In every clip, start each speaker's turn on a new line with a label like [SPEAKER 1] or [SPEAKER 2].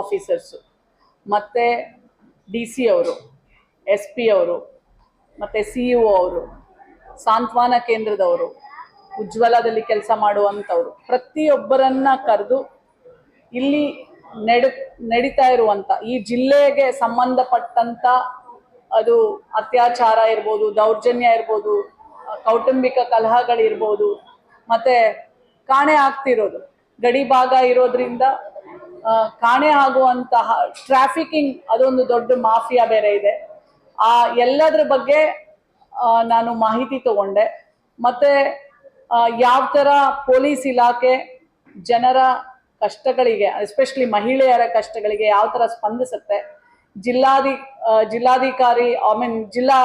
[SPEAKER 1] Officers ಮತ್ತು D C ಅವರು S P ಅವರು, ಮತ್ತು ಸಿ ಇ ಅವರು, ಸಾಂತ್ವನ ಕೇಂದ್ರದವರು, ಉಜ್ವಲದಲ್ಲಿ ಕೆಲಸ ಮಾಡುವಂಥವ್ರು, ಪ್ರತಿಯೊಬ್ಬರನ್ನ ಕರೆದು ಇಲ್ಲಿ ನಡೆ, ನಡೀತಾ ಇರುವಂಥ, ಈ ಜಿಲ್ಲೆಗೆ ಸಂಬಂಧಪಟ್ಟಂಥ ಅದು ಅತ್ಯಾಚಾರ ಇರ್ಬೋದು, ದೌರ್ಜನ್ಯ ಇರ್ಬೋದು, ಕೌಟುಂಬಿಕ ಕಲಹಗಳಿರ್ಬೋದು, ಮತ್ತು ಕಾಣೆ ಆಗ್ತಿರೋದು. ಗಡಿ ಭಾಗ ಇರೋದ್ರಿಂದ ಕಾಣೆ ಆಗುವಂತಹ ಟ್ರಾಫಿಕಿಂಗ್ ಅದೊಂದು ದೊಡ್ಡ ಮಾಫಿಯಾ ಬೇರೆ ಇದೆ. ಆ, ಎಲ್ಲದ್ರ ಬಗ್ಗೆ ನಾನು ಮಾಹಿತಿ ತಗೊಂಡೆ. ಮತ್ತೆ ಯಾವ ಥರ ಪೊಲೀಸ್ ಇಲಾಖೆ ಜನರ ಕಷ್ಟಗಳಿಗೆ ಎಸ್ಪೆಷಲಿ ಮಹಿಳೆಯರ ಕಷ್ಟಗಳಿಗೆ ಯಾವ ಥರ ಸ್ಪಂದಿಸುತ್ತೆ? ಜಿಲ್ಲಾಧಿ ಜಿಲ್ಲಾಧಿಕಾರಿ ಐ ಮೀನ್ ಜಿಲ್ಲಾ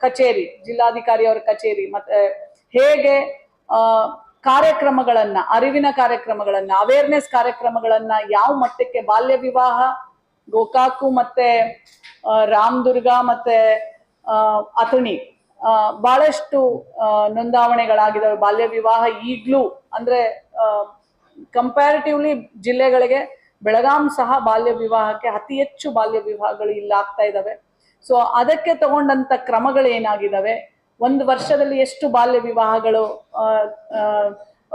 [SPEAKER 1] ಕಚೇರಿ, ಜಿಲ್ಲಾಧಿಕಾರಿ ಅವರ ಕಚೇರಿ, ಮತ್ತೆ ಹೇಗೆ ಕಾರ್ಯಕ್ರಮಗಳನ್ನ, ಅರಿವಿನ ಕಾರ್ಯಕ್ರಮಗಳನ್ನ ಅವೇರ್ನೆಸ್ ಕಾರ್ಯಕ್ರಮಗಳನ್ನ ಯಾವ ಮಟ್ಟಕ್ಕೆ ಬಾಲ್ಯ ವಿವಾಹ, ಗೋಕಾಕು ಮತ್ತೆ ರಾಮದುರ್ಗ ಮತ್ತೆ ಅಥಣಿ ಬಹಳಷ್ಟು ನೋಂದಾವಣೆಗಳಾಗಿದ್ದಾವೆ ಬಾಲ್ಯ ವಿವಾಹ ಈಗಲೂ ಅಂದ್ರೆ ಕಂಪ್ಯಾರಿಟಿವ್ಲಿ ಜಿಲ್ಲೆಗಳಿಗೆ ಬೆಳಗಾಂ ಸಹ ಬಾಲ್ಯ ವಿವಾಹಕ್ಕೆ ಅತಿ ಹೆಚ್ಚು ಬಾಲ್ಯ ವಿವಾಹಗಳು ಇಲ್ಲಾಗ್ತಾ ಇದ್ದಾವೆ ಸೊ ಅದಕ್ಕೆ ತಗೊಂಡಂತ ಕ್ರಮಗಳು ಏನಾಗಿದ್ದಾವೆ ಒಂದು ವರ್ಷದಲ್ಲಿ ಎಷ್ಟು ಬಾಲ್ಯ ವಿವಾಹಗಳು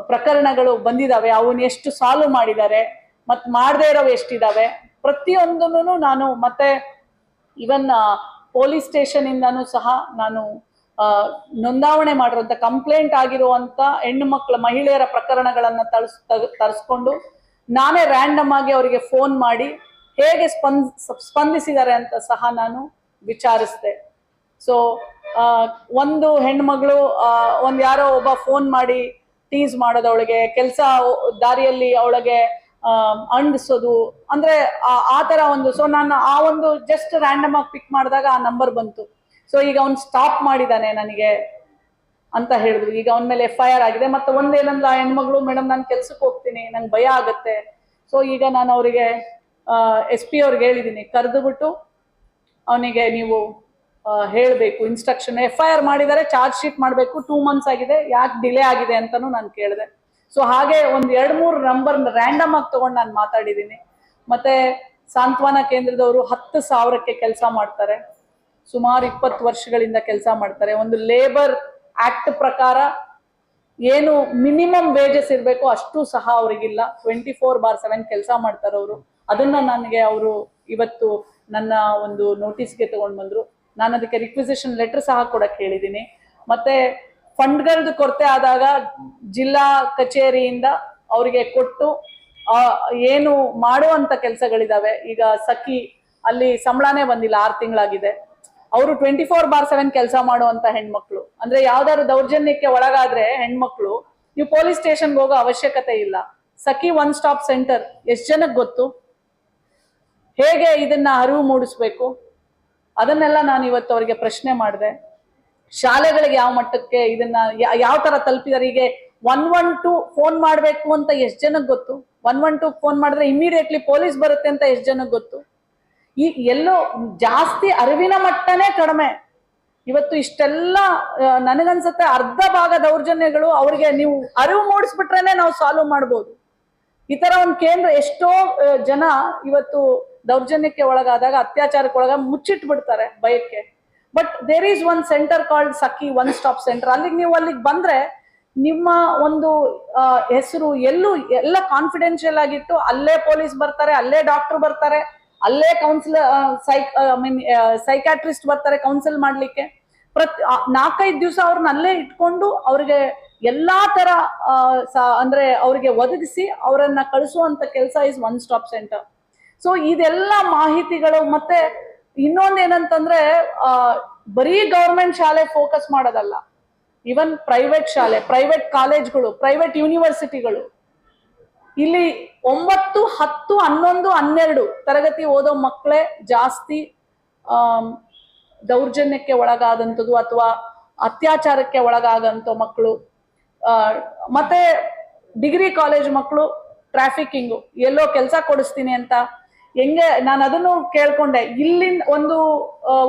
[SPEAKER 1] ಪ್ರಕರಣಗಳು ಬಂದಿದಾವೆ, ಅವನ್ನ ಎಷ್ಟು ಸಾಲ್ವ್ ಮಾಡಿದ್ದಾರೆ, ಮತ್ ಮಾಡದೇ ಇರೋವು ಎಷ್ಟಿದಾವೆ, ಪ್ರತಿಯೊಂದನ್ನು ನಾನು ಮತ್ತೆ ಇವನ್ ಪೊಲೀಸ್ ಸ್ಟೇಷನ್ ಇಂದಾನು ಸಹ ನಾನು ನೋಂದಾವಣೆ ಮಾಡಿರುವಂತ ಕಂಪ್ಲೇಂಟ್ ಆಗಿರುವಂತ ಹೆಣ್ಣು ಮಕ್ಕಳ ಮಹಿಳೆಯರ ಪ್ರಕರಣಗಳನ್ನ ತರಿಸ್ ತರಿಸ್ಕೊಂಡು ನಾನೇ ರ್ಯಾಂಡಮ್ ಆಗಿ ಅವರಿಗೆ ಫೋನ್ ಮಾಡಿ ಹೇಗೆ ಸ್ಪಂದ್, ಸ್ಪಂದಿಸಿದ್ದಾರೆ ಅಂತ ಸಹ ನಾನು ವಿಚಾರಿಸಿದೆ. ಸೊ ಒಂದು ಹೆಣ್ಮಗಳು ಒಂದು ಯಾರೋ ಒಬ್ಬ ಫೋನ್ ಮಾಡಿ ಟೀಸ್ ಮಾಡೋದು ಅವಳಿಗೆ, ಕೆಲಸ ದಾರಿಯಲ್ಲಿ ಅವಳಿಗೆ ಅಂಡಿಸೋದು ಅಂದ್ರೆ, ಆ- ತರ ಒಂದು ಸೊ ನಾನು ಆ ಒಂದು ಜಸ್ಟ್ ರ್ಯಾಂಡಮ್ ಆಗಿ ಪಿಕ್ ಮಾಡಿದಾಗ ಆ ನಂಬರ್ ಬಂತು. ಸೊ ಈಗ ಅವ್ನು ಸ್ಟಾಪ್ ಮಾಡಿದಾನೆ ನನಗೆ ಅಂತ ಹೇಳಿದ್ರು. ಈಗ ಅವನ ಮೇಲೆ ಎಫ್ ಐ ಆರ್ ಆಗಿದೆ. ಮತ್ತೆ ಒಂದೇನಂದ್ರೆ ಆ ಹೆಣ್ಮಗಳು ಮೇಡಮ್ ನಾನು ಕೆಲ್ಸಕ್ಕೆ ಹೋಗ್ತೀನಿ. ನಂಗೆ ಭಯ ಆಗುತ್ತೆ. ಸೊ ಈಗ ನಾನು ಅವರಿಗೆ ಎಸ್ ಪಿ ಅವ್ರಿಗೆ ಹೇಳಿದ್ದೀನಿ ಕರೆದು ಬಿಟ್ಟು ಅವನಿಗೆ ನೀವು ಹೇಳಬೇಕು ಇನ್ಸ್ಟ್ರಕ್ಷನ್ ಎಫ್ ಐ ಆರ್ ಮಾಡಿದರೆ ಚಾರ್ಜ್ ಶೀಟ್ ಮಾಡಬೇಕು ಟೂ ಮಂತ್ಸ್ ಆಗಿದೆ, ಯಾಕೆ ಡಿಲೇ ಆಗಿದೆ ಅಂತಲೂ ನಾನು ಕೇಳಿದೆ. ಸೊ ಹಾಗೆ ಒಂದು ಎರಡು ಮೂರು ನಂಬರ್ ರ್ಯಾಂಡಮ್ ಆಗಿ ತಗೊಂಡು ನಾನು ಮಾತಾಡಿದ್ದೀನಿ ಮತ್ತೆ ಸಾಂತ್ವನ ಕೇಂದ್ರದವರು ಹತ್ತು ಸಾವಿರಕ್ಕೆ ಕೆಲಸ ಮಾಡ್ತಾರೆ. ಸುಮಾರು ಇಪ್ಪತ್ತು ವರ್ಷಗಳಿಂದ ಕೆಲಸ ಮಾಡ್ತಾರೆ. ಒಂದು ಲೇಬರ್ ಆಕ್ಟ್ ಪ್ರಕಾರ ಏನು ಮಿನಿಮಮ್ ವೇಜಸ್ ಇರಬೇಕು ಅಷ್ಟು ಸಹ ಅವರಿಗಿಲ್ಲ. ಟ್ವೆಂಟಿ ಫೋರ್ ಬಾರ್ ಸೆವೆನ್ ಕೆಲಸ ಮಾಡ್ತಾರೆ ಅವರು ಅದನ್ನ ನನಗೆ ಅವರು ಇವತ್ತು ನನ್ನ ಒಂದು ನೋಟಿಸ್ಗೆ ತಗೊಂಡು ಬಂದ್ರು. ನಾನು ಅದಕ್ಕೆ ರಿಕ್ವಿಸಿಷನ್ ಲೆಟರ್ ಸಹ ಕೊಡಕ್ಕೆ ಹೇಳಿದ್ದೀನಿ. ಮತ್ತೆ ಫಂಡ್ಗಳದ್ದು ಕೊರತೆ ಆದಾಗ ಜಿಲ್ಲಾ ಕಚೇರಿಯಿಂದ ಅವರಿಗೆ ಕೊಟ್ಟು ಏನು ಮಾಡುವಂತ ಕೆಲಸಗಳಿದಾವೆ, ಈಗ ಸಖಿ ಅಲ್ಲಿ ಸಂಬಳನೇ ಬಂದಿಲ್ಲ, ಆರು ತಿಂಗಳಾಗಿದೆ. ಅವರು ಟ್ವೆಂಟಿ ಫೋರ್ ಬಾರ್ ಸೆವೆನ್ ಕೆಲಸ ಮಾಡುವಂತ ಹೆಣ್ಮಕ್ಳು. ಅಂದ್ರೆ ಯಾವ್ದಾದ್ರು ದೌರ್ಜನ್ಯಕ್ಕೆ ಒಳಗಾದ್ರೆ ಹೆಣ್ಮಕ್ಳು, ನೀವು ಪೊಲೀಸ್ ಸ್ಟೇಷನ್ಗೆ ಹೋಗೋ ಅವಶ್ಯಕತೆ ಇಲ್ಲ. ಸಖಿ ಒನ್ ಸ್ಟಾಪ್ ಸೆಂಟರ್ ಎಷ್ಟು ಜನಕ್ಕೆ ಗೊತ್ತು? ಹೇಗೆ ಇದನ್ನ ಅರಿವು ಮೂಡಿಸ್ಬೇಕು? ಅದನ್ನೆಲ್ಲ ನಾನು ಇವತ್ತು ಅವರಿಗೆ ಪ್ರಶ್ನೆ ಮಾಡಿದೆ. ಶಾಲೆಗಳಿಗೆ ಯಾವ ಮಟ್ಟಕ್ಕೆ ಇದನ್ನ ಯಾವ ತರ ತಲುಪಿದಾರೆ? ಹೀಗೆ ಒನ್ ಒನ್ ಟು ಫೋನ್ ಮಾಡಬೇಕು ಅಂತ ಎಷ್ಟು ಜನಕ್ಕೆ ಗೊತ್ತು? ಒನ್ ಒನ್ ಟು ಫೋನ್ ಮಾಡಿದ್ರೆ ಇಮಿಡಿಯೇಟ್ಲಿ ಪೊಲೀಸ್ ಬರುತ್ತೆ ಅಂತ ಎಷ್ಟು ಜನಕ್ಕೆ ಗೊತ್ತು? ಈ ಎಲ್ಲೋ ಜಾಸ್ತಿ ಅರಿವಿನ ಮಟ್ಟನೇ ಕಡಿಮೆ. ಇವತ್ತು ಇಷ್ಟೆಲ್ಲ ನನಗನ್ಸುತ್ತೆ ಅರ್ಧ ಭಾಗ ದೌರ್ಜನ್ಯಗಳು ಅವ್ರಿಗೆ ನೀವು ಅರಿವು ಮೂಡಿಸ್ಬಿಟ್ರೇನೆ ನಾವು ಸಾಲ್ವ್ ಮಾಡ್ಬೋದು. ಈ ತರ ಒಂದು ಕೇಂದ್ರ ಎಷ್ಟೋ ಜನ ಇವತ್ತು ದೌರ್ಜನ್ಯಕ್ಕೆ ಒಳಗಾದಾಗ, ಅತ್ಯಾಚಾರಕ್ಕೆ ಒಳಗ ಮುಚ್ಚಿಟ್ ಬಿಡ್ತಾರೆ ಭಯಕ್ಕೆ. But there is one centre called Sakhi one stop centre ಅಲ್ಲಿಗೆ ನೀವು ಅಲ್ಲಿಗೆ ಬಂದ್ರೆ ನಿಮ್ಮ ಒಂದು ಹೆಸರು ಎಲ್ಲೂ, ಎಲ್ಲ ಕಾನ್ಫಿಡೆನ್ಷಿಯಲ್ ಆಗಿಟ್ಟು ಅಲ್ಲೇ ಪೊಲೀಸ್ ಬರ್ತಾರೆ, ಅಲ್ಲೇ ಡಾಕ್ಟರ್ ಬರ್ತಾರೆ, ಅಲ್ಲೇ counsellor psych I mean psychiatrist ಬರ್ತಾರೆ ಕೌನ್ಸಿಲ್ ಮಾಡ್ಲಿಕ್ಕೆ. ಪ್ರತಿ ನಾಲ್ಕೈದು ದಿವಸ ಅವ್ರನ್ನ ಅಲ್ಲೇ ಇಟ್ಕೊಂಡು ಅವ್ರಿಗೆ ಎಲ್ಲಾ ತರ ಅಂದ್ರೆ ಅವ್ರಿಗೆ ಒದಗಿಸಿ ಅವರನ್ನ ಕಳಿಸುವಂತ ಕೆಲಸ is one stop centre so ಇದೆಲ್ಲ ಮಾಹಿತಿಗಳು ಮತ್ತೆ ಇನ್ನೊಂದು ಏನಂತಂದ್ರೆ ಆ, ಬರೀ ಗೌರ್ಮೆಂಟ್ ಶಾಲೆ ಫೋಕಸ್ ಮಾಡೋದಲ್ಲ. ಇವನ್ ಪ್ರೈವೇಟ್ ಶಾಲೆ ಪ್ರೈವೇಟ್ ಕಾಲೇಜ್ಗಳು ಪ್ರೈವೇಟ್ ಯೂನಿವರ್ಸಿಟಿಗಳು ಇಲ್ಲಿ ಒಂಬತ್ತು ಹತ್ತು ಹನ್ನೊಂದು ಹನ್ನೆರಡು ತರಗತಿ ಓದೋ ಮಕ್ಕಳೇ ಜಾಸ್ತಿ ದೌರ್ಜನ್ಯಕ್ಕೆ ಒಳಗಾದಂಥದ್ದು ಅಥವಾ ಅತ್ಯಾಚಾರಕ್ಕೆ ಒಳಗಾಗಂಥ ಮಕ್ಕಳು. ಮತ್ತೆ ಡಿಗ್ರಿ ಕಾಲೇಜ್ ಮಕ್ಕಳು ಟ್ರಾಫಿಕಿಂಗು ಎಲ್ಲೋ ಕೆಲಸ ಕೊಡಿಸ್ತೀನಿ ಅಂತ ಹೆಂಗೆ ನಾನು ಅದನ್ನು ಕೇಳ್ಕೊಂಡೆ. ಇಲ್ಲಿಂದ ಒಂದು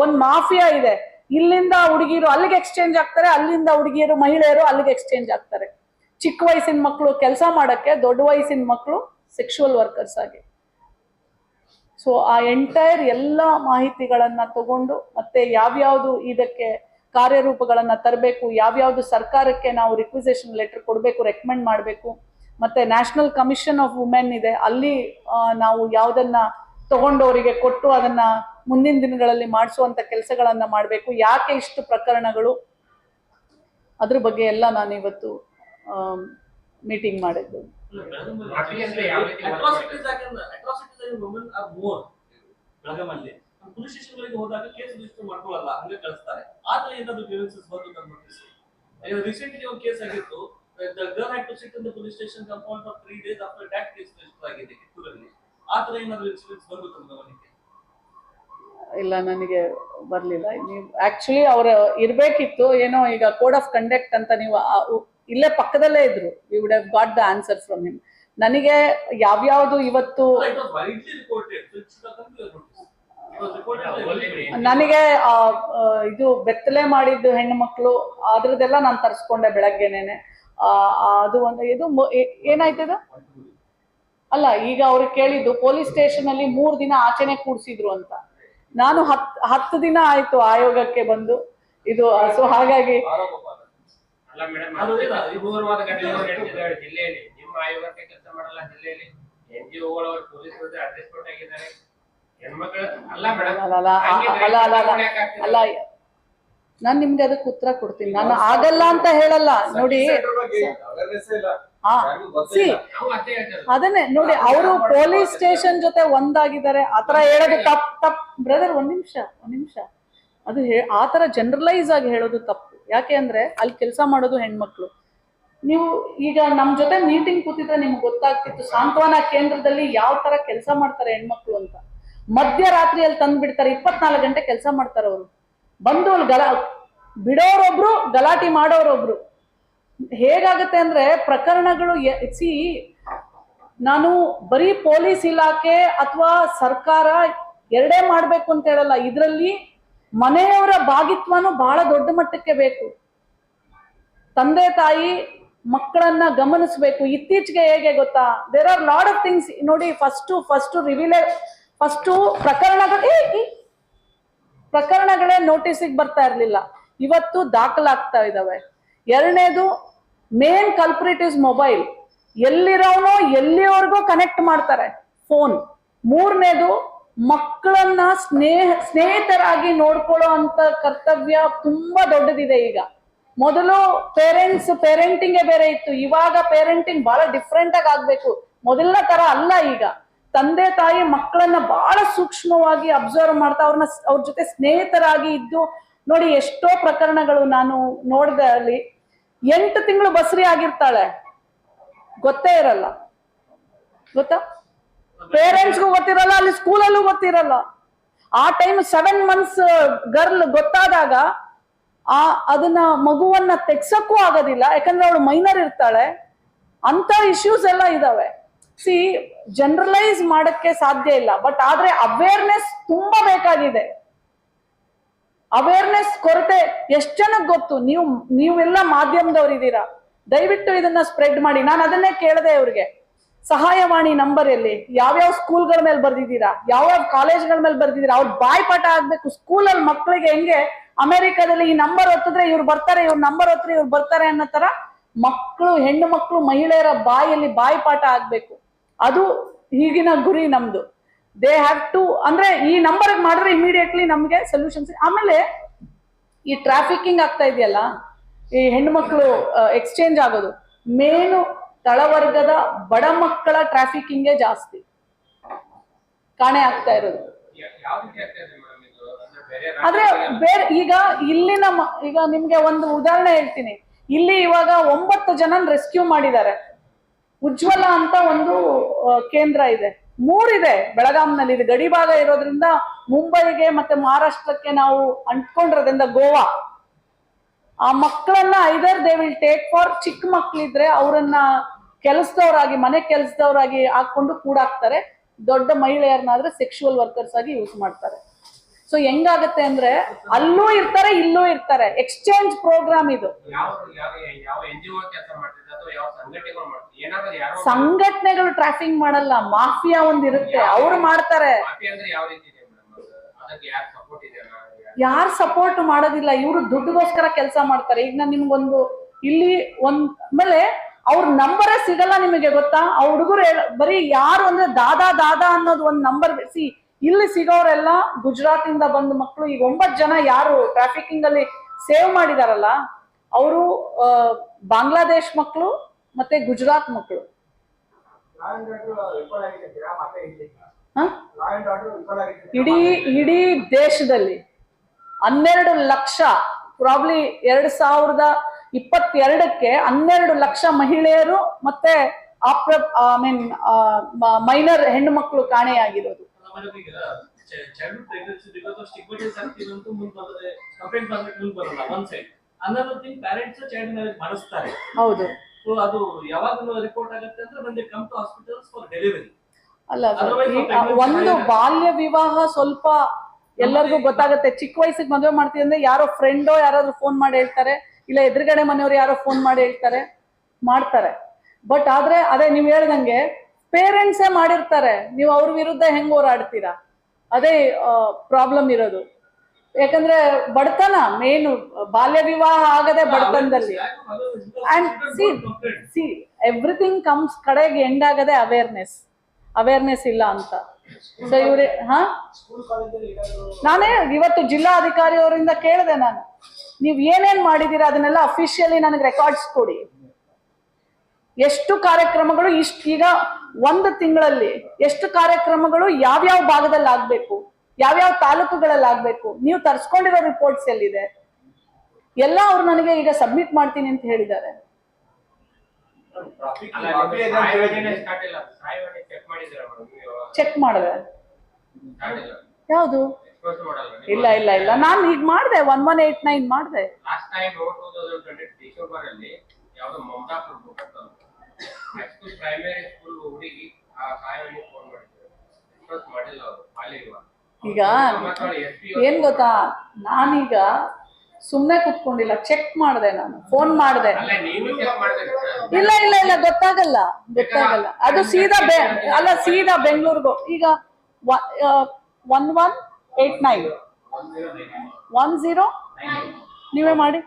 [SPEAKER 1] ಒಂದು ಮಾಫಿಯಾ ಇದೆ. ಇಲ್ಲಿಂದ ಹುಡುಗಿರು ಅಲ್ಲಿಗೆ ಎಕ್ಸ್ಚೇಂಜ್ ಆಗ್ತಾರೆ, ಅಲ್ಲಿಂದ ಹುಡುಗಿಯರು ಮಹಿಳೆಯರು ಅಲ್ಲಿಗೆ ಎಕ್ಸ್ಚೇಂಜ್ ಆಗ್ತಾರೆ. ಚಿಕ್ಕ ವಯಸ್ಸಿನ ಮಕ್ಕಳು ಕೆಲಸ ಮಾಡಕ್ಕೆ, ದೊಡ್ಡ ವಯಸ್ಸಿನ ಮಕ್ಕಳು ಸೆಕ್ಷುವಲ್ ವರ್ಕರ್ಸ್ ಆಗಿ. ಸೊ ಆ ಎಂಟೈರ್ ಎಲ್ಲ ಮಾಹಿತಿಗಳನ್ನ ತಗೊಂಡು ಮತ್ತೆ ಯಾವ್ಯಾವುದು ಇದಕ್ಕೆ ಕಾರ್ಯರೂಪಗಳನ್ನ ತರಬೇಕು, ಯಾವ್ಯಾವ್ದು ಸರ್ಕಾರಕ್ಕೆ ನಾವು ರಿಕ್ವಿಸೇಷನ್ ಲೆಟರ್ ಕೊಡಬೇಕು ರೆಕಮೆಂಡ್ ಮಾಡಬೇಕು ಮತ್ತೆ ನ್ಯಾಷನಲ್ ಕಮಿಷನ್ ಆಫ್ ವುಮೆನ್ ಇದೆ. ಅಲ್ಲಿ ನಾವು ಯಾವುದನ್ನ ತಗೊಂಡವರಿಗೆ ಕೊಟ್ಟು ಅದನ್ನ ಮುಂದಿನ ದಿನಗಳಲ್ಲಿ ಮಾಡಿಸುವಂತ ಕೆಲಸಗಳನ್ನ ಮಾಡಬೇಕು. ಯಾಕೆ ಇಷ್ಟು ಪ್ರಕರಣಗಳು? ಅದ್ರ ಬಗ್ಗೆ ಎಲ್ಲ ನಾನು ಇವತ್ತು ಮೀಟಿಂಗ್ ಮಾಡಿದ್ದು.
[SPEAKER 2] ಅಟ್ರಾಸಿಟೀಸ್ ಅಟ್ರಾಸಿಟೀಸ್ ಆಗಿ ವುಮೆನ್ ಆರ್ ಮೋರ್ ಬೆಳಗಾಮಲ್ಲಿ ಪೊಲೀಸ್ ಸ್ಟೇಷನ್ ಗಳಿಗೆ ಹೋದಾಗ ಕೇಸ್ girl ಏನಾದ್ರು had to sit in the police station compound for three days after that case register ಆಗಿದೆ ಕಿತ್ತೂರಲ್ಲಿ ಆತರ ಏನಾದ್ರು ಇನ್ಸಿಡೆಂಟ್ಸ್ ಬಂದು ತಮ್ಮ ಗಮನಕ್ಕೆ?
[SPEAKER 1] ಇಲ್ಲ ನನಗೆ ಬರಲಿಲ್ಲ. ನೀವು ಆಕ್ಚುಲಿ ಅವ್ರು ಇರಬೇಕಿತ್ತು. ಏನೋ ಈಗ ಕೋಡ್ ಆಫ್ ಕಂಡಕ್ಟ್ ಅಂತ ನೀವು ಇಲ್ಲೇ ಪಕ್ಕದಲ್ಲೇ ಇದ್ರು. You would have got the answer from him ನನಗೆ ಯಾವ್ಯಾವುದು ಇವತ್ತು ನನಗೆ ಆ, ಆ, ಇದು ಬೆತ್ತಲೆ ಮಾಡಿದ್ದು ಹೆಣ್ಣು ಮಕ್ಕಳು ಅದ್ರದ್ದೆಲ್ಲ ನಾನು ತರಿಸ್ಕೊಂಡೆ ಬೆಳಗ್ಗೆನೇನೆ. ಆ, ಆ, ಅದು ಒಂದು ಇದು ಏನಾಯ್ತದ ಅಲ್ಲ ಈಗ ಅವ್ರು ಕೇಳಿದ್ದು ಪೊಲೀಸ್ ಸ್ಟೇಷನ್ ಅಲ್ಲಿ ಮೂರ್ ದಿನ ಆಚೆನೆ ಕೂಡಿಸಿದ್ರು ಅಂತ. ನಾನು ಹತ್ ಹತ್ತು ದಿನ ಆಯ್ತು ಆಯೋಗಕ್ಕೆ ಬಂದು. ಇದು ಸೊ ಹಾಗಾಗಿ
[SPEAKER 3] ಅಲ್ಲ ಅಲ್ಲ
[SPEAKER 1] ನಾನ್ ನಿಮ್ಗೆ ಅದಕ್ಕೆ ಉತ್ತರ ಕೊಡ್ತೀನಿ. ನಾನು ಆಗಲ್ಲ ಅಂತ ಹೇಳಲ್ಲ. ನೋಡಿ. ಅದನ್ನೇ. ನೋಡಿ, ಅವರು ಪೊಲೀಸ್ ಸ್ಟೇಷನ್ ಜೊತೆ ಒಂದಾಗಿದ್ದಾರೆ. ಆತರ ಹೇಳೋದು ತಪ್ ತಪ್. ಬ್ರದರ್, ಒಂದ್ ನಿಮಿಷ ಒಂದ್ ನಿಮಿಷ. ಅದು ಆತರ ಜನರಲೈಸ್ ಆಗಿ ಹೇಳೋದು ತಪ್ಪು. ಯಾಕೆ ಅಂದ್ರೆ ಅಲ್ಲಿ ಕೆಲಸ ಮಾಡೋದು ಹೆಣ್ಮಕ್ಳು. ನೀವು ಈಗ ನಮ್ ಜೊತೆ ಮೀಟಿಂಗ್ ಕೂತಿದ್ರೆ ನಿಮ್ಗೆ ಗೊತ್ತಾಗ್ತಿತ್ತು, ಸಾಂತ್ವನ ಕೇಂದ್ರದಲ್ಲಿ ಯಾವ ತರ ಕೆಲಸ ಮಾಡ್ತಾರೆ ಹೆಣ್ಮಕ್ಳು ಅಂತ. ಮಧ್ಯರಾತ್ರಿಯಲ್ಲಿ ತಂದ್ಬಿಡ್ತಾರೆ, ಇಪ್ಪತ್ನಾಲ್ಕು ಗಂಟೆ ಕೆಲಸ ಮಾಡ್ತಾರೆ ಅವರು. ಬಂದು ಅಲ್ಲಿ ಗಲಾ, ಬಿಡೋರೊಬ್ರು, ಗಲಾಟೆ ಮಾಡೋರೊಬ್ರು. ಹೇಗಾಗುತ್ತೆ ಅಂದ್ರೆ ಪ್ರಕರಣಗಳು ಸಿ, ನಾನು ಬರೀ ಪೊಲೀಸ್ ಇಲಾಖೆ ಅಥವಾ ಸರ್ಕಾರ ಎರಡೇ ಮಾಡಬೇಕು ಅಂತ ಹೇಳಲ್ಲ. ಇದರಲ್ಲಿ ಮನೆಯವರ ಭಾಗಿತ್ವನು ಬಹಳ ದೊಡ್ಡ ಮಟ್ಟಕ್ಕೆ ಬೇಕು. ತಂದೆ, ತಾಯಿ, ಮಕ್ಕಳನ್ನ ಗಮನಿಸಬೇಕು. ಇತ್ತೀಚೆಗೆ ಹೇಗೆ ಗೊತ್ತಾ? There are lot of things ನೋಡಿ ಫಸ್ಟ್ ಫಸ್ಟ್ ರಿವಿಲೇ ಫಸ್ಟು ಪ್ರಕರಣಗಳು ಪ್ರಕರಣಗಳೇ ನೋಟಿಸಿಗೆ ಬರ್ತಾ ಇರಲಿಲ್ಲ. ಇವತ್ತು ದಾಖಲಾಗ್ತಾ ಇದಾವೆ. ಎರಡನೇದು ಮೇನ್ ಕಲ್ಪ್ರಿಟ್ ಇಸ್ ಮೊಬೈಲ್ ಎಲ್ಲಿರೋನೋ ಎಲ್ಲಿವರೆಗೂ ಕನೆಕ್ಟ್ ಮಾಡ್ತಾರೆ ಫೋನ್ ಮೂರನೇದು, ಮಕ್ಕಳನ್ನ ಸ್ನೇಹ, ಸ್ನೇಹಿತರಾಗಿ ನೋಡ್ಕೊಳ್ಳೋ ಅಂತ ಕರ್ತವ್ಯ ತುಂಬಾ ದೊಡ್ಡದಿದೆ ಈಗ. ಮೊದಲು ಪೇರೆಂಟ್ಸ್ ಪೇರೆಂಟಿಂಗೇ ಬೇರೆ ಇತ್ತು. ಇವಾಗ ಪೇರೆಂಟಿಂಗ್ ಬಹಳ ಡಿಫ್ರೆಂಟ್ ಆಗಿ ಆಗ್ಬೇಕು. ಮೊದಲ ತರ ಅಲ್ಲ ಈಗ. ತಂದೆ ತಾಯಿ ಮಕ್ಕಳನ್ನ ಬಹಳ ಸೂಕ್ಷ್ಮವಾಗಿ ಅಬ್ಸರ್ವ್ ಮಾಡ್ತಾ ಅವ್ರನ್ನ ಅವ್ರ ಜೊತೆ ಸ್ನೇಹಿತರಾಗಿ ಇದ್ದು ನೋಡಿ ಎಷ್ಟೋ ಪ್ರಕರಣಗಳು ನಾನು ನೋಡಿದೆ ಅಲ್ಲಿ. ಎಂಟು ತಿಂಗಳು ಬಸ್ರಿ ಆಗಿರ್ತಾಳೆ. ಗೊತ್ತೇ ಇರಲ್ಲ. ಗೊತ್ತಾ? ಪೇರೆಂಟ್ಸ್ಗೂ ಗೊತ್ತಿರಲ್ಲ, ಅಲ್ಲಿ ಸ್ಕೂಲಲ್ಲೂ ಗೊತ್ತಿರಲ್ಲ. ಆ ಟೈಮ್ ಸೆವೆನ್ ಮಂತ್ಸ್ ಗರ್ಲ್ ಗೊತ್ತಾದಾಗ, ಆ, ಅದನ್ನ ಮಗುವನ್ನ ತೆಗ್ಸಕ್ಕೂ ಆಗೋದಿಲ್ಲ. ಯಾಕಂದ್ರೆ ಅವಳು ಮೈನರ್ ಇರ್ತಾಳೆ. ಅಂತ ಇಶ್ಯೂಸ್ ಎಲ್ಲ ಇದಾವೆ. ಸಿ ಜನರಲೈಸ್ ಮಾಡಕ್ಕೆ ಸಾಧ್ಯ ಇಲ್ಲ ಬಟ್ ಆದ್ರೆ ಅವೇರ್ನೆಸ್ ತುಂಬಾ ಬೇಕಾಗಿದೆ. ಅವೇರ್ನೆಸ್ ಕೊರತೆ ಎಷ್ಟ್ ಜನಕ್ಕೆ ಗೊತ್ತು? ನೀವು, ನೀವೆಲ್ಲ ಮಾಧ್ಯಮದವ್ರು ಇದ್ದೀರಾ? ದಯವಿಟ್ಟು ಇದನ್ನ ಸ್ಪ್ರೆಡ್ ಮಾಡಿ. ನಾನು ಅದನ್ನೇ ಕೇಳಿದೆ ಅವ್ರಿಗೆ ಸಹಾಯವಾಣಿ ನಂಬರ್ ಎಲ್ಲಿ? ಯಾವ್ಯಾವ ಸ್ಕೂಲ್ಗಳ ಮೇಲೆ ಬರ್ದಿದ್ದೀರಾ? ಯಾವ್ಯಾವ ಕಾಲೇಜ್ಗಳ ಮೇಲೆ ಬರ್ದಿದ್ದೀರಾ? ಅವ್ರ ಬಾಯ್ಪಾಠ ಆಗ್ಬೇಕು. ಸ್ಕೂಲಲ್ಲಿ ಮಕ್ಕಳಿಗೆ ಹೆಂಗೆ? ಅಮೆರಿಕದಲ್ಲಿ ಈ ನಂಬರ್ ಒತ್ತಿದ್ರೆ ಇವ್ರು ಬರ್ತಾರೆ, ಇವ್ರ ನಂಬರ್ ಒತ್ತಿದ್ರೆ ಇವ್ರು ಬರ್ತಾರೆ ಅನ್ನೋ ತರ ಮಕ್ಕಳು ಹೆಣ್ಣು ಮಕ್ಕಳು ಮಹಿಳೆಯರ ಬಾಯಲ್ಲಿ ಬಾಯ್ಪಾಠ ಆಗ್ಬೇಕು. ಅದು ಈಗಿನ ಗುರಿ ನಮ್ದು. ದೇ ಹ್ಯಾವ್ ಟು ಅಂದ್ರೆ ಈ ನಂಬರ್ ಮಾಡಿದ್ರೆ ಇಮಿಡಿಯೇಟ್ಲಿ ನಮಗೆ ಸೊಲ್ಯೂಷನ್ಸ್ ಆಮೇಲೆ ಈ ಟ್ರಾಫಿಕಿಂಗ್ ಆಗ್ತಾ ಇದೆಯಲ್ಲ, ಈ ಹೆಣ್ಮಕ್ಳು ಎಕ್ಸ್ಚೇಂಜ್ ಆಗೋದು. ಮೇನು ತಳವರ್ಗದ ಬಡ ಮಕ್ಕಳ ಟ್ರಾಫಿಕಿಂಗೇ ಜಾಸ್ತಿ. ಕಾಣೆ ಆಗ್ತಾ ಇರೋದು. ಆದ್ರೆ ಬೇರೆ, ಈಗ ಇಲ್ಲಿನ ಈಗ ನಿಮ್ಗೆ ಒಂದು ಉದಾಹರಣೆ ಹೇಳ್ತೀನಿ. ಇಲ್ಲಿ ಇವಾಗ ಒಂಬತ್ತು ಜನ ರೆಸ್ಕ್ಯೂ ಮಾಡಿದ್ದಾರೆ. ಉಜ್ವಲ ಅಂತ ಒಂದು ಕೇಂದ್ರ ಇದೆ. ಮೂರಿದೆ ಬೆಳಗಾಂನಲ್ಲಿ. ಇದು ಗಡಿ ಭಾಗ ಇರೋದ್ರಿಂದ ಮುಂಬೈಗೆ ಮತ್ತೆ ಮಹಾರಾಷ್ಟ್ರಕ್ಕೆ ನಾವು ಅಂಟ್ಕೊಂಡಿರೋದ್ರಿಂದ ಗೋವಾ. ಆ ಮಕ್ಕಳನ್ನ either they will take for ಚಿಕ್ಕ ಮಕ್ಕಳಿದ್ರೆ ಅವರನ್ನ ಕೆಲಸದವರಾಗಿ, ಮನೆ ಕೆಲಸದವರಾಗಿ ಹಾಕೊಂಡು ಕೂಡಾಕ್ತಾರೆ. ದೊಡ್ಡ ಮಹಿಳೆಯರನ್ನಾದ್ರೆ ಸೆಕ್ಷುವಲ್ ವರ್ಕರ್ಸ್ ಆಗಿ ಯೂಸ್ ಮಾಡ್ತಾರೆ. ಸೊ ಹೆಂಗಾಗತ್ತೆ ಅಂದ್ರೆ ಅಲ್ಲೂ ಇರ್ತಾರೆ, ಇಲ್ಲೂ ಇರ್ತಾರೆ. ಎಕ್ಸ್ಚೇಂಜ್ ಪ್ರೋಗ್ರಾಮ್ ಇದು.
[SPEAKER 3] ಸಂಘಟನೆಗಳು
[SPEAKER 1] ಟ್ರಾಫಿಂಗ್ ಮಾಡಲ್ಲ ಮಾಫಿಯಾ ಒಂದಿರುತ್ತೆ ಅವ್ರು ಮಾಡ್ತಾರೆ.
[SPEAKER 3] ಸಪೋರ್ಟ್
[SPEAKER 1] ಯಾರು ಸಪೋರ್ಟ್ ಮಾಡೋದಿಲ್ಲ ಇವರು ದುಡ್ಡುಗೋಸ್ಕರ ಕೆಲಸ ಮಾಡ್ತಾರೆ. ಈಗ ನಾನು ನಿಮ್ಗೊಂದು ಇಲ್ಲಿ ಒಂದ್ ಮೇಲೆ ಅವ್ರ ನಂಬರೇ ಸಿಗಲ್ಲ ನಿಮಗೆ ಗೊತ್ತಾ? ಆ ಹುಡುಗರು ಬರೀ ಯಾರು ಅಂದ್ರೆ ದಾದಾ ದಾದಾ ಅನ್ನೋದು ಒಂದ್ ನಂಬರ್ ಸಿ ಇಲ್ಲಿ ಸಿಗೋರೆಲ್ಲ ಗುಜರಾತ್ ಇಂದ ಬಂದ ಮಕ್ಕಳು ಈಗ ಒಂಬತ್ತು ಜನ ಯಾರು ಟ್ರಾಫಿಕಿಂಗ್ ಅಲ್ಲಿ ಸೇವ್ ಮಾಡಿದಾರಲ್ಲ ಅವರು ಬಾಂಗ್ಲಾದೇಶ್ ಮಕ್ಕಳು ಮತ್ತೆ ಗುಜರಾತ್ ಮಕ್ಕಳು ಇಡೀ ಇಡೀ ದೇಶದಲ್ಲಿ ಹನ್ನೆರಡು ಲಕ್ಷ ಪ್ರಾಬ್ಲಿ ಎರಡ್ ಸಾವಿರದ ಇಪ್ಪತ್ತೆರಡಕ್ಕೆ ಹನ್ನೆರಡು ಲಕ್ಷ ಮಹಿಳೆಯರು ಮತ್ತೆ ಆಪ್ರ ಐ ಮೀನ್ ಮೈನರ್ ಹೆಣ್ಣು ಮಕ್ಕಳು ಕಾಣೆಯಾಗಿರೋದು.
[SPEAKER 2] ಚೈಲ್ಡ್ಹುಡ್ ಪ್ಯಾರೆಂಟ್ಸ್ ಚೈಲ್ಡ್ ಮ್ಯಾರೇಜ್ ಮಾಡಿಸ್ತಾರೆ.
[SPEAKER 1] ಹೌದು.
[SPEAKER 2] ಸೊ ಅದು ಯಾವಾಗಲೂ ರಿಪೋರ್ಟ್ ಆಗುತ್ತೆ ಅಂದ್ರೆ ಬಂದೆ come to hospitals for for
[SPEAKER 1] ಅಲ್ಲ ಒಂದು ಬಾಲ್ಯ ವಿವಾಹ ಸ್ವಲ್ಪ ಎಲ್ಲರಿಗೂ ಗೊತ್ತಾಗುತ್ತೆ. ಚಿಕ್ಕ ವಯಸ್ಸಿಗೆ ಮದುವೆ ಮಾಡ್ತೀವಿ ಅಂದ್ರೆ ಯಾರೋ ಫ್ರೆಂಡೋ ಯಾರಾದ್ರೂ ಫೋನ್ ಮಾಡಿ ಹೇಳ್ತಾರೆ. ಇಲ್ಲ ಎದುರುಗಡೆ ಮನೆಯವರು ಯಾರೋ ಫೋನ್ ಮಾಡಿ ಹೇಳ್ತಾರೆ ಮಾಡ್ತಾರೆ. ಬಟ್ ಆದ್ರೆ ಅದೇ ನೀವ್ ಹೇಳ್ದಂಗೆ ಪೇರೆಂಟ್ಸೇ ಮಾಡಿರ್ತಾರೆ. ನೀವು ಅವ್ರ ವಿರುದ್ಧ ಹೆಂಗ್ ಹೋರಾಡ್ತೀರಾ? ಅದೇ ಪ್ರಾಬ್ಲಮ್ ಇರೋದು. ಯಾಕಂದ್ರೆ ಬಡತನ ಮೇನ್ ಬಾಲ್ಯ ವಿವಾಹ ಆಗದೆ ಬಡತನದಲ್ಲಿ. And see see everything comes ಕಡೆಗೆ ಎಂಡ್ ಆಗದೆ ಅವೇರ್ನೆಸ್ ಅವೇರ್ನೆಸ್ ಇಲ್ಲ ಅಂತ. ಸೊ ಇವ್ರೆ ಹಾ? ನಾನೇ ಇವತ್ತು ಜಿಲ್ಲಾ ಅಧಿಕಾರಿ ಅವರಿಂದ ಕೇಳಿದೆ ನಾನು. ನೀವು ಏನೇನ್ ಮಾಡಿದೀರ ಅದನ್ನೆಲ್ಲ ಅಫಿಷಿಯಲಿ ನನಗೆ ರೆಕಾರ್ಡ್ಸ್ ಕೊಡಿ. ಎಷ್ಟು ಕಾರ್ಯಕ್ರಮಗಳು ಇಷ್ಟ ಈಗ ಒಂದು ತಿಂಗಳಲ್ಲಿ ಎಷ್ಟು ಕಾರ್ಯಕ್ರಮಗಳು ಯಾವ್ಯಾವ ಭಾಗದಲ್ಲಿ ಆಗ್ಬೇಕು? ಯಾವ್ಯಾವ ತಾಲೂಕುಗಳಲ್ಲಿ ಆಗ್ಬೇಕು ನೀವು ತರ್ಸ್ಕೊಂಡಿರೋ ರಿಪೋರ್ಟ್ಸ್ ಎಲ್ಲಿದೆ? ಎಲ್ಲ ಅವ್ರು ನನಗೆ ಈಗ ಸಬ್ಮಿಟ್ ಮಾಡ್ತೀನಿ ಅಂತ ಹೇಳಿದ್ದಾರೆ.
[SPEAKER 3] ಚೆಕ್
[SPEAKER 1] ಮಾಡಿದೆ ಯಾವುದು? ಇಲ್ಲ ಇಲ್ಲ ಇಲ್ಲ. ನಾನು ಈಗ ಮಾಡಿದೆ ಒನ್ ಒನ್ ಏಟ್ ನೈನ್ ಮಾಡಿದೆ
[SPEAKER 3] last time two thousand twenty December ಅಲ್ಲಿ ಯಾವ್ದೋ Mamatapura book high school primary school ಹುಡುಗಿ ಆ ಸಾಯಿವಾಣಿ ಫೋನ್ ಮಾಡಿದ್ರು ಎಕ್ಸ್ಪೋಸ್ ಮಾಡಿಲ್ಲ ಅವರು ಬಾಲ್ಯ ವಿವಾಹ
[SPEAKER 1] ಈಗ ಏನು ಗೊತ್ತಾ? ನಾನೀಗ ಸುಮ್ನೆ ಕುತ್ಕೊಂಡಿಲ್ಲ ಚೆಕ್ ಮಾಡಿದೆ ನಾನು ಫೋನ್ ಮಾಡಿದೆ. ಇಲ್ಲ ಇಲ್ಲ ಇಲ್ಲ ಗೊತ್ತಾಗಲ್ಲ ಗೊತ್ತಾಗಲ್ಲ. ಅದು ಸೀದಾ ಬೆ ಅಲ್ಲ ಸೀದಾ ಬೆಂಗಳೂರಿಗೂ. ಈಗ one one eight nine one zero ನೀವೇ ಮಾಡಿ.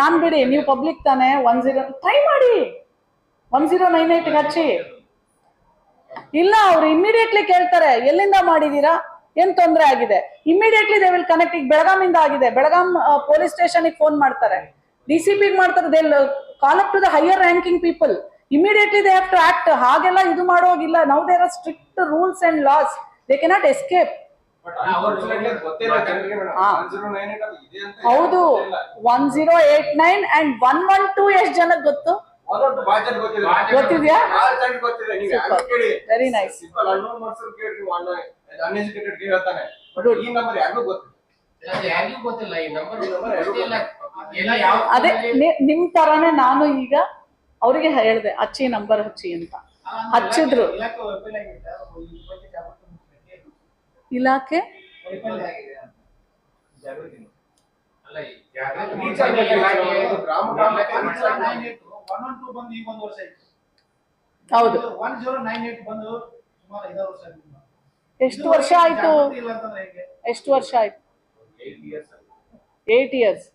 [SPEAKER 3] ನಾನ್
[SPEAKER 1] ಬಿಡಿ ನೀವು ಪಬ್ಲಿಕ್ ತಾನೆ ಒನ್ ಝೀರೋ ಟ್ರೈ ಮಾಡಿ. ಒನ್ ಜೀರೋ ನೈನ್ ಏಟ್ ಹಚ್ಚಿ. ಇಲ್ಲ ಅವ್ರು ಇಮಿಡಿಯೇಟ್ಲಿ ಕೇಳ್ತಾರೆ ಎಲ್ಲಿಂದ ಮಾಡಿದೀರಾ? ಏನ್ ತೊಂದರೆ ಆಗಿದೆ? ಇಮಿಡಿಯೇಟ್ಲಿ ದೇ ವಿಲ್ ಕನೆಕ್ಟ್ ಈಗ ಬೆಳಗಾಮಿಂದ ಆಗಿದೆ. ಬೆಳಗಾಂ ಪೊಲೀಸ್ ಸ್ಟೇಷನ್ ಫೋನ್ ಮಾಡ್ತಾರೆ. ಡಿ ಸಿ ಪಿ ಮಾಡ್ತಾರೆ. They call up to the higher ranking people immediately they have to act ಹಾಗೆಲ್ಲ ಇದು ಮಾಡೋಗಿಲ್ಲ. Now there are strict rules and laws they cannot escape
[SPEAKER 4] but unfortunately ಜನರಿಗೆ 1098 ಅದು ಇದೆ ಅಂತ
[SPEAKER 1] ಹೌದು. One zero eight nine and one one two ಎಷ್ಟು ಜನಕ್ಕೆ ಗೊತ್ತು? ಗೊತ್ತಿದ್ಯಾ. ವೆರಿ ನೈಸ್
[SPEAKER 4] ಅನ್ಎಜುಕೇಟೆಡ್ ಹೇಳ್ತಾನೆ. ಈ ನಂಬರ್ ಯಾರಿಗೂ ಗೊತ್ತಿಲ್ಲ.
[SPEAKER 3] ಅದು ಯಾರಿಗೂ ಗೊತ್ತಿಲ್ಲ. ಈ ನಂಬರ್
[SPEAKER 4] ಈ number ಯಾರಿಗೂ
[SPEAKER 3] ಎಲ್ಲ ಯಾವ
[SPEAKER 1] ಅದೇ ನಿ- ನಿಮ್ ತರಾನೇ ನಾನು ಈಗ ಅವ್ರಿಗೆ ಹೇಳ್ದೆ ಹಚ್ಚಿ ನಂಬರ್ ಹಚ್ಚಿ ಅಂತ. ಹಚ್ಚಿದ್ರು.
[SPEAKER 4] ಇಲಾಖೆ ಗ್ರಾಮ.
[SPEAKER 5] ಒನ್ ಒನ್ ಟೂ ಬಂದು ಈಗ ಒಂದು ವರ್ಷ ಆಯ್ತು.
[SPEAKER 1] ಹೌದು.
[SPEAKER 5] ಒನ್ ಜೀರೋ ನೈನ್ ಏಟ್ ಬಂದು ಸುಮಾರು ಐದಾರು ವರ್ಷ ಆಯ್ತು
[SPEAKER 1] ಎಷ್ಟು ವರ್ಷ ಆಯ್ತು?
[SPEAKER 5] ಇಲ್ಲ ಅಂತಂದ್ರೆ ಹೇಗೆ?
[SPEAKER 1] ಎಷ್ಟು ವರ್ಷ ಆಯ್ತು? ಏಟ್ ಇಯರ್ಸ್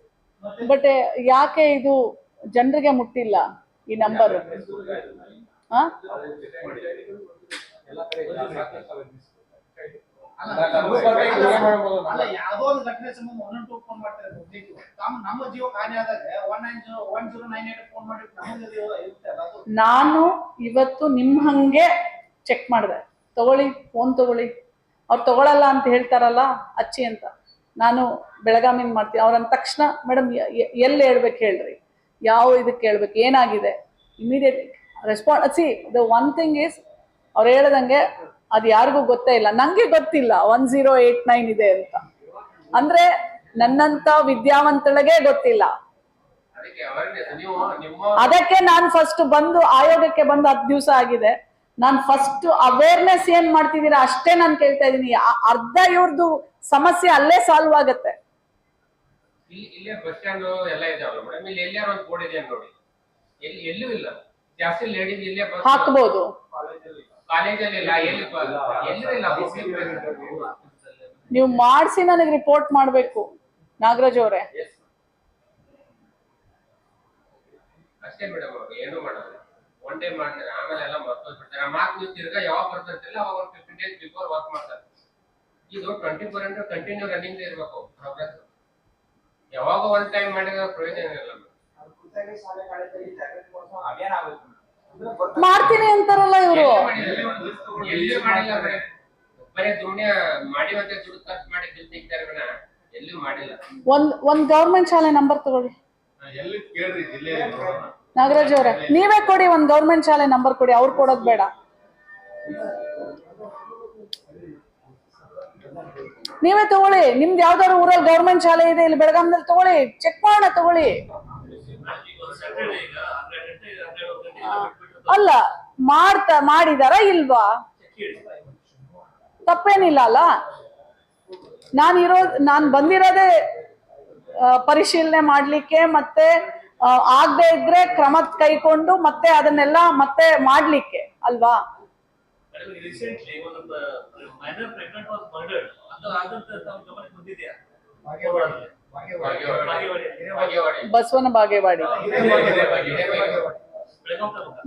[SPEAKER 1] ಬಟ್ ಯಾಕೆ ಇದು ಜನರಿಗೆ ಮುಟ್ಟಿಲ್ಲ ಈ ನಂಬರ್ ಹಾ
[SPEAKER 4] ನಮಗೂ ಬರ್ಬೇಕು, ಏನ್ ಮಾಡ್ಬೋದು ನಾವು?
[SPEAKER 5] ಅಲ್ಲ ಯಾವ್ದೋ ಒಂದು ಘಟನೆ ಸಂಬಂಧ ಒನ್ ಒನ್ ಟೂ ಫೋನ್ ಮಾಡ್ತಾರೆ ಪಬ್ಲಿಕ್ ತಮ್ಮ ನಮ್ಮ ಜೀವ ಹಾನಿ ಆದಾಗ one nine zero one zero nine eight phone ಮಾಡಿ
[SPEAKER 1] ನಾನು ಇವತ್ತು ನಿಮ್ ಹಂಗೆ ಚೆಕ್ ಮಾಡಿದೆ. ತಗೊಳ್ಳಿ ಫೋನ್ ತಗೊಳ್ಳಿ. ಅವ್ರು ತಗೊಳಲ್ಲ ಅಂತ ಹೇಳ್ತಾರಲ್ಲ ಅಚ್ಚಿ ಅಂತ. ನಾನು ಬೆಳಗಾಮಿನ ಮಾಡ್ತೀನಿ. ಅವ್ರ ಅಂದ ತಕ್ಷಣ ಮೇಡಮ್ ಎಲ್ಲಿ ಹೇಳ್ಬೇಕು ಹೇಳ್ರಿ? ಯಾವ ಇದಕ್ಕೆ ಹೇಳ್ಬೇಕು? ಏನಾಗಿದೆ? Immediately response see the one thing is ಅವ್ರು ಹೇಳ್ದಂಗೆ ಅದು ಯಾರಿಗೂ ಗೊತ್ತೇ ಇಲ್ಲ. ನಂಗೆ ಗೊತ್ತಿಲ್ಲ. ಒನ್ ಜೀರೋ ಏಟ್ ನೈನ್ ಇದೆ ಅಂತ. ಅಂದ್ರೆ ನನ್ನಂತ ವಿದ್ಯಾವಂತಳಿಗೆ ಗೊತ್ತಿಲ್ಲ. ಅದಕ್ಕೆ ನಾನು ಫಸ್ಟ್ ಬಂದು ಆಯೋಗಕ್ಕೆ ಬಂದು ಹತ್ತು ದಿವಸ ಆಗಿದೆ. ನಾನು ಫಸ್ಟ್ ಅವೇರ್ನೆಸ್ ಏನ್ ಮಾಡ್ತಿದ್ದೀರಾ ಅಷ್ಟೇ ನಾನು ಕೇಳ್ತಾ ಇದ್ದೀನಿ ಅರ್ಧ ಇವ್ರದ್ದು ಸಮಸ್ಯೆ ಅಲ್ಲೇ ಸಾಲ್ವ್ ಆಗತ್ತೆ. ಹಾಕ್ಬೋದು.
[SPEAKER 3] ಕಾಲೇಜಲ್ಲಿ ಇಲ್ಲ ಎಲ್ಲಿ ಎಲ್ಲೂ ಇಲ್ಲ.
[SPEAKER 1] ನೀವು ಮಾಡಿಸಿ ನನಗೆ ರಿಪೋರ್ಟ್ ಮಾಡಬೇಕು ನಾಗರಾಜ್ ಅವರೇ.
[SPEAKER 3] ಅಷ್ಟೇ ಮೇಡಮ್ ಅವ್ರು ಏನು ಮಾಡಲ್ಲ ಒನ್ ಟೈಮ್ ಮಾಡಿದ್ರೆ ಆಮೇಲೆ ಎಲ್ಲ ಮರ್ತೋಗ್ಬಿಡ್ತಾರೆ ಮಾರ್ಕ್ ನೀವು ತಿರ್ಗಾ ಯಾವಾಗ ಬರ್ತಿರ್ತಿಲ್ಲ ಅವಾಗ ಒಂದು ಫಿಫ್ಟೀನ್ ಡೇಸ್ ಬಿಫೋರ್ ವರ್ಕ್ ಮಾಡ್ತಾರೆ. ಇದು twenty four into continue running ಇರಬೇಕು ಪ್ರೋಗ್ರೆಸ್ ಯಾವಾಗ ಒನ್ ಟೈಮ್ ಮಾಡಿದ್ರೆ ಪ್ರಯೋಜನ
[SPEAKER 4] ಜಾಗೃತಿ ಮೂಡಿಸೋ ಅಭಿಯಾನ ಗೊತ್ತಾಗ್ತದೆ.
[SPEAKER 1] ಮಾಡ್ತೀನಿ ಅಂತಾರಲ್ಲ ಇವರು. ಒಂದ್ ಒಂದ್ ಗೌರ್ಮೆಂಟ್ ಶಾಲೆ ನಂಬರ್ ತಗೊಳ್ಳಿ. ನಾಗರಾಜ್ ಅವರೇ ನೀವೇ ಕೊಡಿ ಒಂದ್ ಗೌರ್ಮೆಂಟ್ ಶಾಲೆ ನಂಬರ್ ಕೊಡಿ ಅವ್ರು ಕೊಡೋದ್ ಬೇಡ. ನೀವೇ ತಗೊಳ್ಳಿ ನಿಮ್ದು ಯಾವ್ದಾದ್ರು ಊರಲ್ಲಿ ಗೌರ್ಮೆಂಟ್ ಶಾಲೆ ಇದೆ ಇಲ್ಲಿ ಬೆಳಗಾಂನಲ್ಲಿ ತಗೊಳ್ಳಿ ಚೆಕ್ ಮಾಡೋಣ ತಗೊಳ್ಳಿ. ಅಲ್ಲ ಮಾಡ್ತಾ ಮಾಡಿದಾರ ಇಲ್ವಾ ತಪ್ಪೇನಿಲ್ಲ ಅಲ್ಲ ನಾನು ಇರೋ ನಾನು ಬಂದಿರೋದೇ ಪರಿಶೀಲನೆ ಮಾಡ್ಲಿಕ್ಕೆ ಮತ್ತೆ ಆಗದೆ ಇದ್ರೆ ಕ್ರಮ ಕೈಕೊಂಡು ಮತ್ತೆ ಅದನ್ನೆಲ್ಲ ಮತ್ತೆ ಮಾಡ್ಲಿಕ್ಕೆ ಅಲ್ವಾ
[SPEAKER 2] ರೀಸೆಂಟ್ಲಿ ಒಂದು ಮೈನರ್ ಪ್ರೆಗ್ನೆಂಟ್ ವಾಸ್ ಮರ್ಡರ್ಡ್ ಅದು ಆದಂತ ತಮ್ಮ ಗಮನಕ್ಕೆ ಬಂದಿದೆಯಾ
[SPEAKER 4] ಬಾಗೇವಾಡಿ.
[SPEAKER 3] ಬಾಗೇವಾಡಿ.
[SPEAKER 2] ಬಾಗೇವಾಡಿ.
[SPEAKER 3] ಬಾಗೇವಾಡಿ.
[SPEAKER 1] ಬಸವನ ಬಾಗೇವಾಡಿ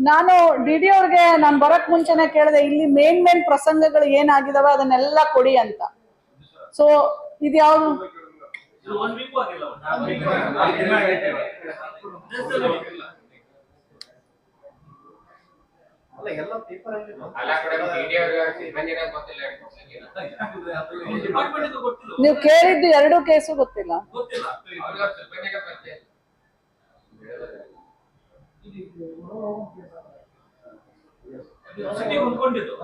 [SPEAKER 1] ನಾನು ಡಿ ಡಿ ಅವ್ರಿಗೆ ನಾನು ಬರಕ್ ಮುಂಚೆನೆ ಕೇಳಿದೆ ಇಲ್ಲಿ ಮೇನ್ ಮೇನ್ ಪ್ರಸಂಗಗಳು ಏನಾಗಿದಾವೆ ಅದನ್ನೆಲ್ಲ ಕೊಡಿ ಅಂತ. ಸೊ ಇದು ಯಾವ್ದು?
[SPEAKER 2] ಇದು ಒನ್ ವೀಕ್ ಆಗಿಲ್ಲ
[SPEAKER 4] ಅಲ್ಲ ಎಲ್ಲ ಪೇಪರ್ ಅಲ್ಲಿ
[SPEAKER 3] ಅಲ್ಲ ಡಿಡಿ ಅವ್ರಿಗೆ ಸಿಬ್ಬಂದಿನ ಗೊತ್ತಿಲ್ಲ.
[SPEAKER 2] ಗೊತ್ತಿಲ್ಲ
[SPEAKER 1] ನೀವು ಕೇಳಿದ್ದು ಎರಡು ಕೇಸು ಗೊತ್ತಿಲ್ಲ.
[SPEAKER 2] ಸಿಟಿಗೆ ಹೊಂದ್ಕೊಂಡಿದ್ದು.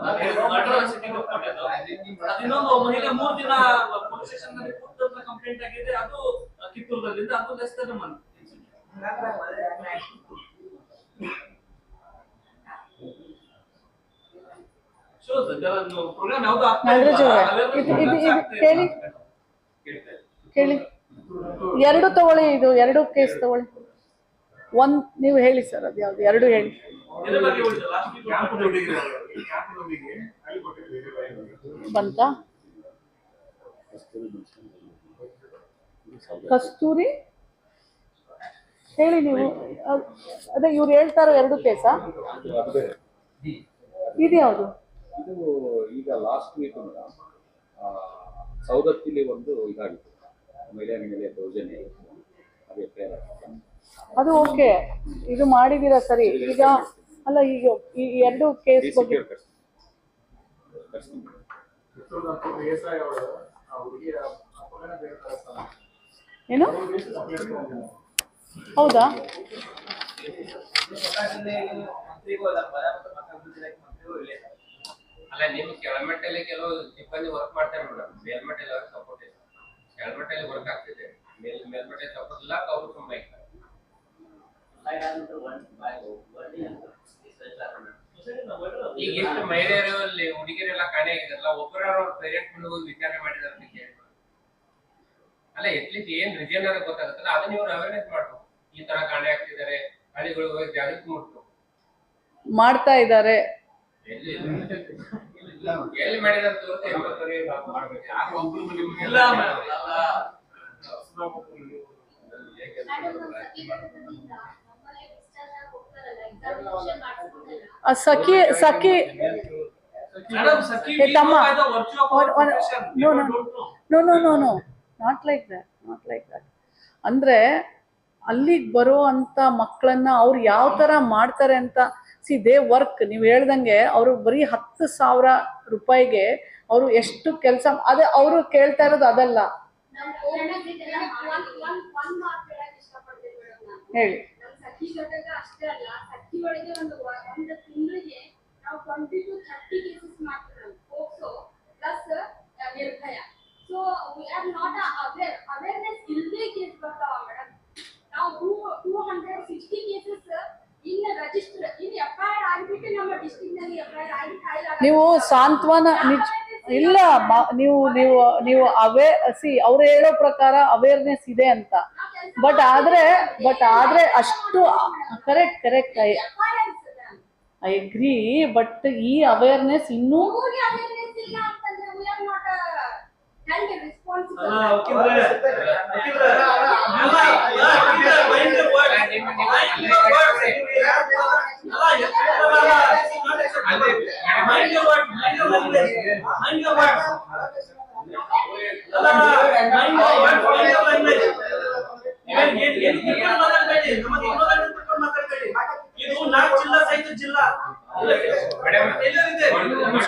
[SPEAKER 2] ಇನ್ನೊಂದು ಮಹಿಳೆ ಮೂರ್ ದಿನ ಪೊಲೀಸ್ ಸ್ಟೇಷನ್ನಲ್ಲಿ ಕೂತಂತ ಕಂಪ್ಲೇಂಟ್ ಆಗಿದೆ. ಅದು ಕಿತ್ತೂರದಲ್ಲಿಂದ ಅದು ಲೆಸ್ ದನ್ ಮಂತ್ ಪ್ರೋಗ್ರಾಮ್ ಯಾವ್ದು ಆಗ್ತಾ.
[SPEAKER 1] ಕೇಳಿ. ಎರಡು ತಗೊಳ್ಳಿ ಇದು ಎರಡು ಕೇಸ್ ತಗೊಳ್ಳಿ. ಒಂದ್ ನೀವು ಹೇಳಿ ಸರ್ ಅದು ಯಾವ್ದು? ಎರಡು ಹೇಳಿ. ಬಂತ? ಕಸ್ತೂರಿ? ಹೇಳಿ ನೀವು. ಅದ್- ಅದೇ ಇವ್ರು ಹೇಳ್ತಾರೋ ಎರಡು ಕೇಸಾ? ಇದು ಯಾವುದು?
[SPEAKER 6] ಇದು ಈಗ ಲಾಸ್ಟ್ ವೀಕ್ ಸೌದತ್ತಿಲಿ ಒಂದು ಇದಾಗಿತ್ತು. ಮಹಿಳೆಯರ ಮೇಲೆ ದೌರ್ಜನ್ಯ ಅದು ಎಫ್ಐಆರ್
[SPEAKER 1] ಅದು ಓಕೆ. ಇದು ಮಾಡಿದೀರಾ ಸರಿ? ಈಗ ಅಲ್ಲ ಈಗ ಈ ಎರಡು ಕೇಸ್ ಬಗ್ಗೆ ಏನು? ಹೌದಾ?
[SPEAKER 4] ಅಲ್ಲ ಇಲ್ಲೇ
[SPEAKER 3] ಕೆಳಮಟ್ಟಲ್ಲಿ ಕೆಲವು ಸಿಬ್ಬಂದಿ ವರ್ಕ್ ಮಾಡ್ತಾರೆ ಮೇಡಮ್ ಮೇಲ್ಮಟ್ಟಲ್ಲಿ ಅವ್ರಿಗೆ ಸಪೋರ್ಟ್ ಇಲ್ಲ. ಕೆಳಮಟ್ಟಲ್ಲಿ ವರ್ಕ್ ಆಗ್ತಿದೆ. ಮೇಲ್ ಮೇಲ್ಮಟ್ಟಲ್ಲಿ ಸಪೋರ್ಟ್ ಇಲ್ಲ ಅವರು ಸುಮ್ಮನೆ ಇದ್ದಾರೆ ಈಗ ಎಷ್ಟು ಮಹಿಳೆಯರು ಅಲ್ಲಿ ಹುಡುಗಿಯರೆಲ್ಲ ಕಾಣೆ ಆಗಿದಾರಲ್ಲ ಒಬ್ಬರ ಅವ್ರ ಪೇರೆಂಟ್ಸ್ ಮೇಲೆ ಹೋಗಿ ವಿಚಾರಣೆ ಮಾಡಿದಾರೆ ಅಂತ ಕೇಳಿ ಅಲ್ಲ ಎಟ್ಲೀಸ್ಟ್ ಏನ್ ರೀಸನ್ ಅನ್ನೋದು ಗೊತ್ತಾಗುತ್ತಲ್ಲ ಅದನ್ನ ಇವ್ರು ಅವೇರ್ನೆಸ್ ಮಾಡ್ಬೇಕು ಈ ತರ ಕಾಣೆ ಆಗ್ತಿದ್ದಾರೆ ಹಳ್ಳಿಗಳಿಗೆ ಹೋಗಿ ಜಾಗೃತಿ ಮೂಡಿಸ್ಬೇಕು
[SPEAKER 1] ಮಾಡ್ತಾ ಇದ್ದಾರೆ
[SPEAKER 3] ಎಲ್ಲಿ ಎಲ್ಲಿ ಮಾಡಿದಾರೆ ತೋರಿಸಿ ಮಾಡ್ಬೇಕು ಯಾರು ಒಬ್ರು ನಿಮ್ಗೆ
[SPEAKER 2] ಇಲ್ಲ
[SPEAKER 1] Sakhi
[SPEAKER 2] Sakhi.
[SPEAKER 1] Don't
[SPEAKER 2] know.
[SPEAKER 1] No no no no. Not like that not like that ಅಂದ್ರೆ ಅಲ್ಲಿಗೆ ಬರೋ ಅಂತ ಮಕ್ಕಳನ್ನ ಅವ್ರು ಯಾವ ತರ ಮಾಡ್ತಾರೆ ಅಂತ ಸಿ ದೇ ವರ್ಕ್ ನೀವು ಹೇಳ್ದಂಗೆ ಅವರು ಬರೀ ಹತ್ತು ಸಾವಿರ ರೂಪಾಯಿಗೆ ಅವರು ಎಷ್ಟು ಕೆಲಸ ಅದೇ ಅವರು ಕೇಳ್ತಾ ಇರೋದು ಅದಲ್ಲ. ಹೇಳಿ.
[SPEAKER 7] ಸಖಿ ಘಟಕ ಅಷ್ಟೇ ಅಲ್ಲ ಸಖಿ ಒಳಗೆ ಒಂದು ಒಂದು ತಿಂಗಳಿಗೆ ನಾವು ಟ್ವೆಂಟಿ ಟು ಥರ್ಟಿ ಕೇಸಸ್ ಮಾಡ್ತೀವಿ POCSO plus Nirbhaya. So we are not aware awareness ಇಲ್ಲದೆ ಕೇಸ್ ಬರ್ತಾವ ಮೇಡಮ್ ನಾವು two two hundred sixty cases in register in F I R ಆಗ್ಬಿಟ್ಟು ನಮ್ಮ ಡಿಸ್ಟ್ರಿಕ್ಟ್ನಲ್ಲಿ ಎಫ್ ಐ ಆರ್ ಆಗಿ ಫೈಲ್
[SPEAKER 1] ನೀವು ಸಾಂತ್ವನ ನಿಜ ಇಲ್ಲ ನೀವು ನೀವು ನೀವು ಅವೇ ಸಿ ಅವ್ರು ಹೇಳೋ ಪ್ರಕಾರ ಅವೇರ್ನೆಸ್ ಇದೆ ಅಂತ. ಬಟ್ ಆದ್ರೆ ಬಟ್ ಆದ್ರೆ ಅಷ್ಟು correct correct I I agree but ಈ ಅವೇರ್ನೆಸ್ ಇನ್ನೂ
[SPEAKER 7] ಊರಿಗೆ awareness ಇಲ್ಲ ಅಂತಂದ್ರೆ we are not, uh, held responsible.
[SPEAKER 2] ಅಲ್ಲ, ವಕೀಲ್ರೆ, ವಕೀಲ್ರೆ, ಅಲ್ಲ, ಅಲ್ಲ, ವಕೀಲ್ರೆ, mind your words. Mind your words. ಅಲ್ಲ, ಅಲ್ಲ, ಅಲ್ಲ, mind your words, mind your language.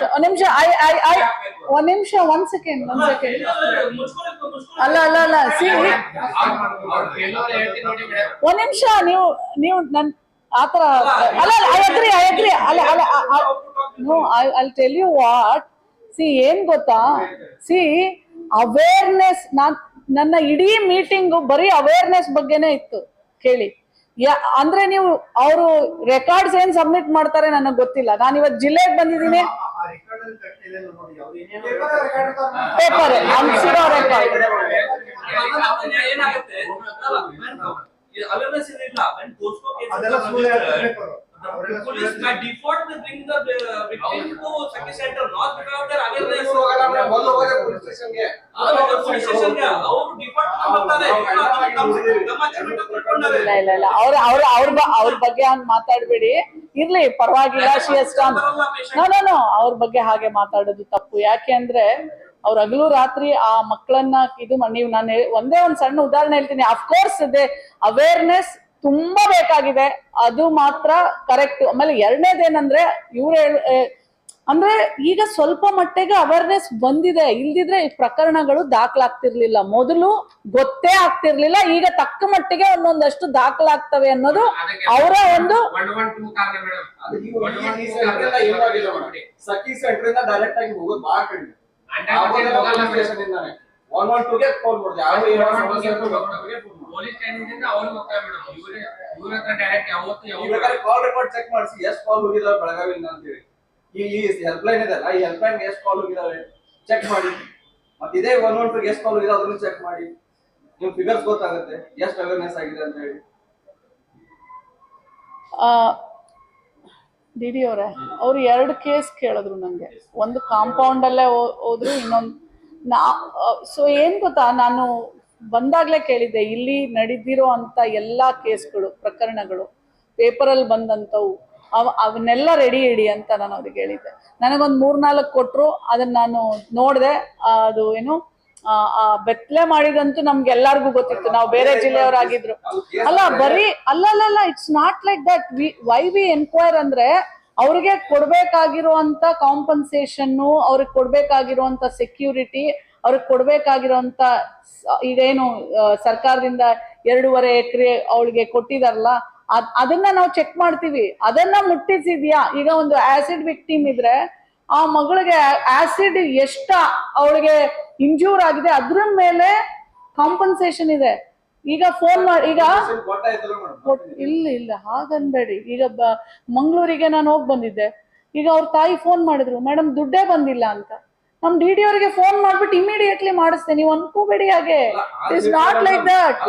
[SPEAKER 1] ಒಂದ್ ನಿಮಿಷ ಐ ಐ ಐ ಒಂದ್ ನಿಮಿಷ ಒಂದ್ ಸೆಕೆಂಡ್ ಒಂದ್ ಸೆಕೆಂಡ್ ಅಲ್ಲ ಅಲ್ಲ ಅಲ್ಲ ಸಿ ಒಂದ್ ನಿಮಿಷ ನೀವು ನೀವು ನನ್ ಆತರ ಅಲ್ಲ ಐ ಅಗ್ರಿ ಐ ಅಗ್ರಿ ಅಲ್ಲ ಅಲ್ಲ no I I tell you what see ಏನ್ ಗೊತ್ತಾ? ಸಿ ಅವೇರ್ನೆಸ್ ನಾನ್ ನನ್ನ ಇಡೀ ಮೀಟಿಂಗು ಬರೀ ಅವೇರ್ನೆಸ್ ಬಗ್ಗೆನೇ ಇತ್ತು ಕೇಳಿ ಯಾ ಅಂದ್ರೆ ನೀವು ಅವರು ರೆಕಾರ್ಡ್ಸ್ ಏನ್ ಸಬ್ಮಿಟ್ ಮಾಡ್ತಾರೆ ನನಗೆ ಗೊತ್ತಿಲ್ಲ ನಾನು ಇವತ್ತು ಜಿಲ್ಲೆಗೆ ಬಂದಿದ್ದೀನಿ ಪೇಪರ್ ರೆಕಾರ್ಡ್
[SPEAKER 2] ಏನಾಗುತ್ತೆ ಅವೇರ್ನೆಸ್ ಇಲ್ಲ the police by default bring the uh, victim to Sakhi center not because of their awareness. ಅದು police station ಗೆ ಅವ್ರು default ಮಾಡ್ತಾರೆ.
[SPEAKER 1] ಇಲ್ಲ ಇಲ್ಲ ಇಲ್ಲ. ಅವ್ರ ಅವ್ರ ಅವ್ರ ಅವ್ರ ಬಗ್ಗೆ ಹಂಗ್ ಮಾತಾಡ್ಬೇಡಿ. ಇರ್ಲಿ ಪರವಾಗಿಲ್ಲ ಶಿ ಅಸ್ಟಾನ್ ನೋ ನೋ ನೋ ಅವ್ರ ಬಗ್ಗೆ ಹಾಗೆ ಮಾತಾಡೋದು ತಪ್ಪು. ಯಾಕೆ ಅಂದ್ರೆ ಅವ್ರ ಹಗಲು ರಾತ್ರಿ ಆ ಮಕ್ಕಳನ್ನ ಇದು ಮಾಡಿ ನೀವು ನಾನು ಒಂದೇ ಒಂದ್ ಸಣ್ಣ ಉದಾಹರಣೆ ಹೇಳ್ತೀನಿ. ಅಫ್ಕೋರ್ಸ್ ಇದೆ. ಅವೇರ್ನೆಸ್ ತುಂಬಾ ಬೇಕಾಗಿದೆ. ಅದು ಮಾತ್ರ ಕರೆಕ್ಟ್ ಆಮೇಲೆ ಎರಡನೇದೇನಂದ್ರೆ ಇವ್ರು ಹೇಳ ಅಂದ್ರೆ ಈಗ ಸ್ವಲ್ಪ ಮಟ್ಟಿಗೆ ಅವೇರ್ನೆಸ್ ಬಂದಿದೆ. ಇಲ್ದಿದ್ರೆ ಈ ಪ್ರಕರಣಗಳು ದಾಖಲಾಗ್ತಿರ್ಲಿಲ್ಲ. ಮೊದಲು ಗೊತ್ತೇ ಆಗ್ತಿರ್ಲಿಲ್ಲ. ಈಗ ತಕ್ಕ ಮಟ್ಟಿಗೆ ಒಂದೊಂದಷ್ಟು ದಾಖಲಾಗ್ತವೆ ಅನ್ನೋದು ಅವರ ಒಂದು
[SPEAKER 8] ಡೈರೆಕ್ಟ್ ಆಗಿ ಒನ್ ಒನ್ ಟೂಗೆ ಫೋನ್ ಮಾಡಿದೆ ಯಾವ ಏನೋ ಸಮಸ್ಯೆ ಅಂತ ಡಾಕ್ಟರ್ಗೆ
[SPEAKER 3] ಪೊಲೀಸ್ ಮೇಡಮ್ ಇವ್ರೆ ಇವ್ರ ಹತ್ರ ಡೈರೆಕ್ಟ್ ಯಾವತ್ತು ಯಾವಾಗ
[SPEAKER 8] ಕಾಲ್ ರೆಕಾರ್ಡ್ ಚೆಕ್ ಮಾಡಿಸಿ ಎಷ್ಟು ಕಾಲ್ ಹೋಗಿದಾವೆ ಬೆಳಗಾವಿಯಿಂದ ಅಂತ ಹೇಳಿ ಈ ಈ ಹೆಲ್ಪ್ ಲೈನ್ ಇದೆಲ್ಲ ಈ ಹೆಲ್ಪ್ ಲೈನ್ ಎಷ್ಟು ಕಾಲ್ ಹೋಗಿದಾವೆ ಚೆಕ್ ಮಾಡಿ. ಮತ್ತೆ ಇದೇ ಒನ್ ಒನ್ ಟೂಗೆ ಎಷ್ಟು ಕಾಲ್ ಹೋಗಿದೆ ಅದನ್ನು ಚೆಕ್ ಮಾಡಿ. ನಿಮ್ ಫಿಗರ್ಸ್ ಗೊತ್ತಾಗುತ್ತೆ ಎಷ್ಟು ಅವೇರ್ನೆಸ್ ಆಗಿದೆ ಅಂತ ಹೇಳಿ
[SPEAKER 1] ಡಿ ಡಿ ಅವರೇ ಅವ್ರು ಎರಡು ಕೇಸ್ ಕೇಳಿದ್ರು ನನಗೆ ಒಂದು ಕಾಂಪೌಂಡಲ್ಲೇ ಹೋದ್ರು ಇನ್ನೊಂದು ನಾ ಸೊ ಏನು ಗೊತ್ತಾ ನಾನು ಬಂದಾಗಲೇ ಕೇಳಿದ್ದೆ ಇಲ್ಲಿ ನಡೆದಿರೋ ಅಂಥ ಎಲ್ಲ ಕೇಸ್ಗಳು ಪ್ರಕರಣಗಳು ಪೇಪರಲ್ಲಿ ಬಂದಂಥವು ಅವ ಅವನ್ನೆಲ್ಲ ರೆಡಿ ಇಡಿ ಅಂತ ನಾನು ಅವ್ರಿಗೆ ಹೇಳಿದ್ದೆ. ನನಗೊಂದು ಮೂರ್ನಾಲ್ಕು ಕೊಟ್ಟರು ಅದನ್ನ ನಾನು ನೋಡಿದೆ ಅದು ಏನು ಆ, ಬೆತ್ಲೆ ಮಾಡಿದಂತೂ ಎಲ್ಲಾರ್ಗು ಗೊತ್ತಿತ್ತು. ನಾವು ಬೇರೆ ಜಿಲ್ಲೆಯವರಾಗಿದ್ರು. ಅಲ್ಲ ಬರೀ ಅಲ್ಲಲ್ಲ it's not like that we why we enquire ಅಂದ್ರೆ ಅವ್ರಿಗೆ ಕೊಡ್ಬೇಕಾಗಿರುವಂತ ಕಾಂಪನ್ಸೇಷನ್ ಅವ್ರಿಗೆ ಕೊಡ್ಬೇಕಾಗಿರುವಂತ ಸೆಕ್ಯೂರಿಟಿ ಅವ್ರಿಗೆ ಕೊಡ್ಬೇಕಾಗಿರುವಂತ ಇದೇನು ಸರ್ಕಾರದಿಂದ ಎರಡೂವರೆ ಎಕರೆ ಅವಳಿಗೆ ಕೊಟ್ಟಿದಾರಲ್ಲ, ಅದ್, ಅದನ್ನ ನಾವು ಚೆಕ್ ಮಾಡ್ತೀವಿ. ಅದನ್ನ ಮುಟ್ಟಿಸಿದ್ಯಾ? ಈಗ ಒಂದು ಆಸಿಡ್ ವಿಕ್ಟಿಮ್ ಇದ್ರೆ, ಆ ಮಗಳಿಗೆ ಆಸಿಡ್ ಎಷ್ಟ ಅವಳಿಗೆ ಇಂಜೂರ್ ಆಗಿದೆ ಅದ್ರ ಮೇಲೆ ಕಾಂಪನ್ಸೇಷನ್ ಇದೆ. ಈಗ ಫೋನ್ ಮಾಡಿ ಈಗ ಇಲ್ಲ ಇಲ್ಲ ಹಾಗನ್ಬೇಡಿ. ಈಗ ಮಂಗಳೂರಿಗೆ ನಾನು ಹೋಗಿ ಬಂದಿದ್ದೆ. ಈಗ ಅವ್ರ ತಾಯಿ ಫೋನ್ ಮಾಡಿದ್ರು. ಮೇಡಮ್ ದುಡ್ಡೇ ಬಂದಿಲ್ಲ ಅಂತ. ನಮ್ ಡಿ ಡಿ ಅವರಿಗೆ ಫೋನ್ ಮಾಡ್ಬಿಟ್ಟು ಇಮಿಡಿಯೇಟ್ಲಿ ಮಾಡಿಸ್ತೆ ನೀವು ಅನ್ಕೋಬೇಡಿ ಹಾಗೆ.
[SPEAKER 8] It's not like that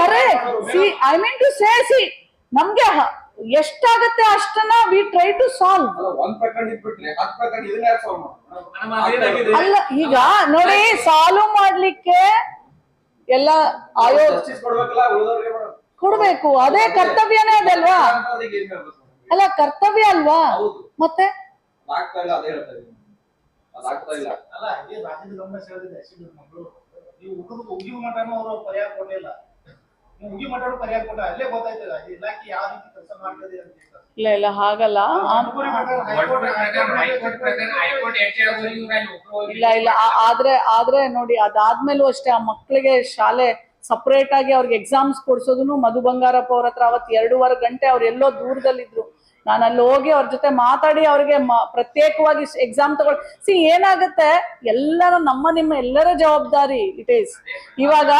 [SPEAKER 1] correct see I mean to say see ನಮ್ಗೆ ಎಷ್ಟಾಗತ್ತೆ ಅಷ್ಟನ್ನ ವಿ ಟ್ರೈ ಟು ಸಾಲ್ವ್
[SPEAKER 8] ಅಲ್ಲ ಪ್ರಕರಣ ಇಟ್ಬಿಟ್ರೆ ಹತ್ತು ಪ್ರಕರಣ ಇದನ್ನ ಯಾಕೆ ಸಾಲ್ವ್
[SPEAKER 2] ಮೇಡಮ್,
[SPEAKER 1] ಅಲ್ಲ ಈಗ ನೋಡಿ ಸಾಲ್ವ್ ಮಾಡ್ಲಿಕ್ಕೆ ಎಲ್ಲ ಆಯೋಗ ಕೊಡ್ಬೇಕು. ಅದೇ ಕರ್ತವ್ಯನೇ ಅದಲ್ವಾ? ಅಲ್ಲ ಕರ್ತವ್ಯ ಅಲ್ವಾ? ಮತ್ತೆ?
[SPEAKER 5] ಅಲ್ಲ ಇದೇ ರಾಜ್ಯದ ಗಮನ ಸೆಳೆದಿದೆ. ಸಿದ್ದು ಮಗಳು ನೀವು ಹುಡುಗ ಉಗಿ ಮಠನೂ ಅವರು ಪರಿಹಾರ ಕೊಟ್ಟಿಲ್ಲ ನೀವು ಉಗಿ ಮಠನೂ ಪರಿಹಾರ ಕೊಟ್ಟ ಅಲ್ಲೇ ಗೊತ್ತಾಯ್ತದ. ಈ ಇಲಾಖೆ ಯಾವ ರೀತಿ ಕೆಲಸ ಮಾಡ್ತದೆ ಅಂತ
[SPEAKER 1] ಇಲ್ಲ ಇಲ್ಲ ಹಾಗಲ್ಲ. ಇಲ್ಲ ಇಲ್ಲ. ಆದ್ರೆ ಆದ್ರೆ ನೋಡಿ ಅದಾದ್ಮೇಲೂ ಅಷ್ಟೇ ಆ ಮಕ್ಕಳಿಗೆ ಶಾಲೆ ಸಪರೇಟ್ ಆಗಿ ಅವ್ರಿಗೆ ಎಕ್ಸಾಮ್ಸ್ ಕೊಡ್ಸೋದನ್ನು ಮಧು ಬಂಗಾರಪ್ಪ ಅವ್ರ ಹತ್ರ ಅವತ್ತು ಎರಡೂವರೆ ಗಂಟೆ ಅವ್ರು ಎಲ್ಲೋ ದೂರದಲ್ಲಿದ್ರು. ನಾನು ಅಲ್ಲಿ ಹೋಗಿ ಅವ್ರ ಜೊತೆ ಮಾತಾಡಿ ಅವ್ರಿಗೆ ಪ್ರತ್ಯೇಕವಾಗಿ ಎಕ್ಸಾಮ್ ತಗೊಳ್ ಸಿ ಏನಾಗುತ್ತೆ, ಎಲ್ಲರೂ ನಮ್ಮ ನಿಮ್ಮ ಎಲ್ಲರ ಜವಾಬ್ದಾರಿ ಇಟ್ ಈಸ್ ಇವಾಗ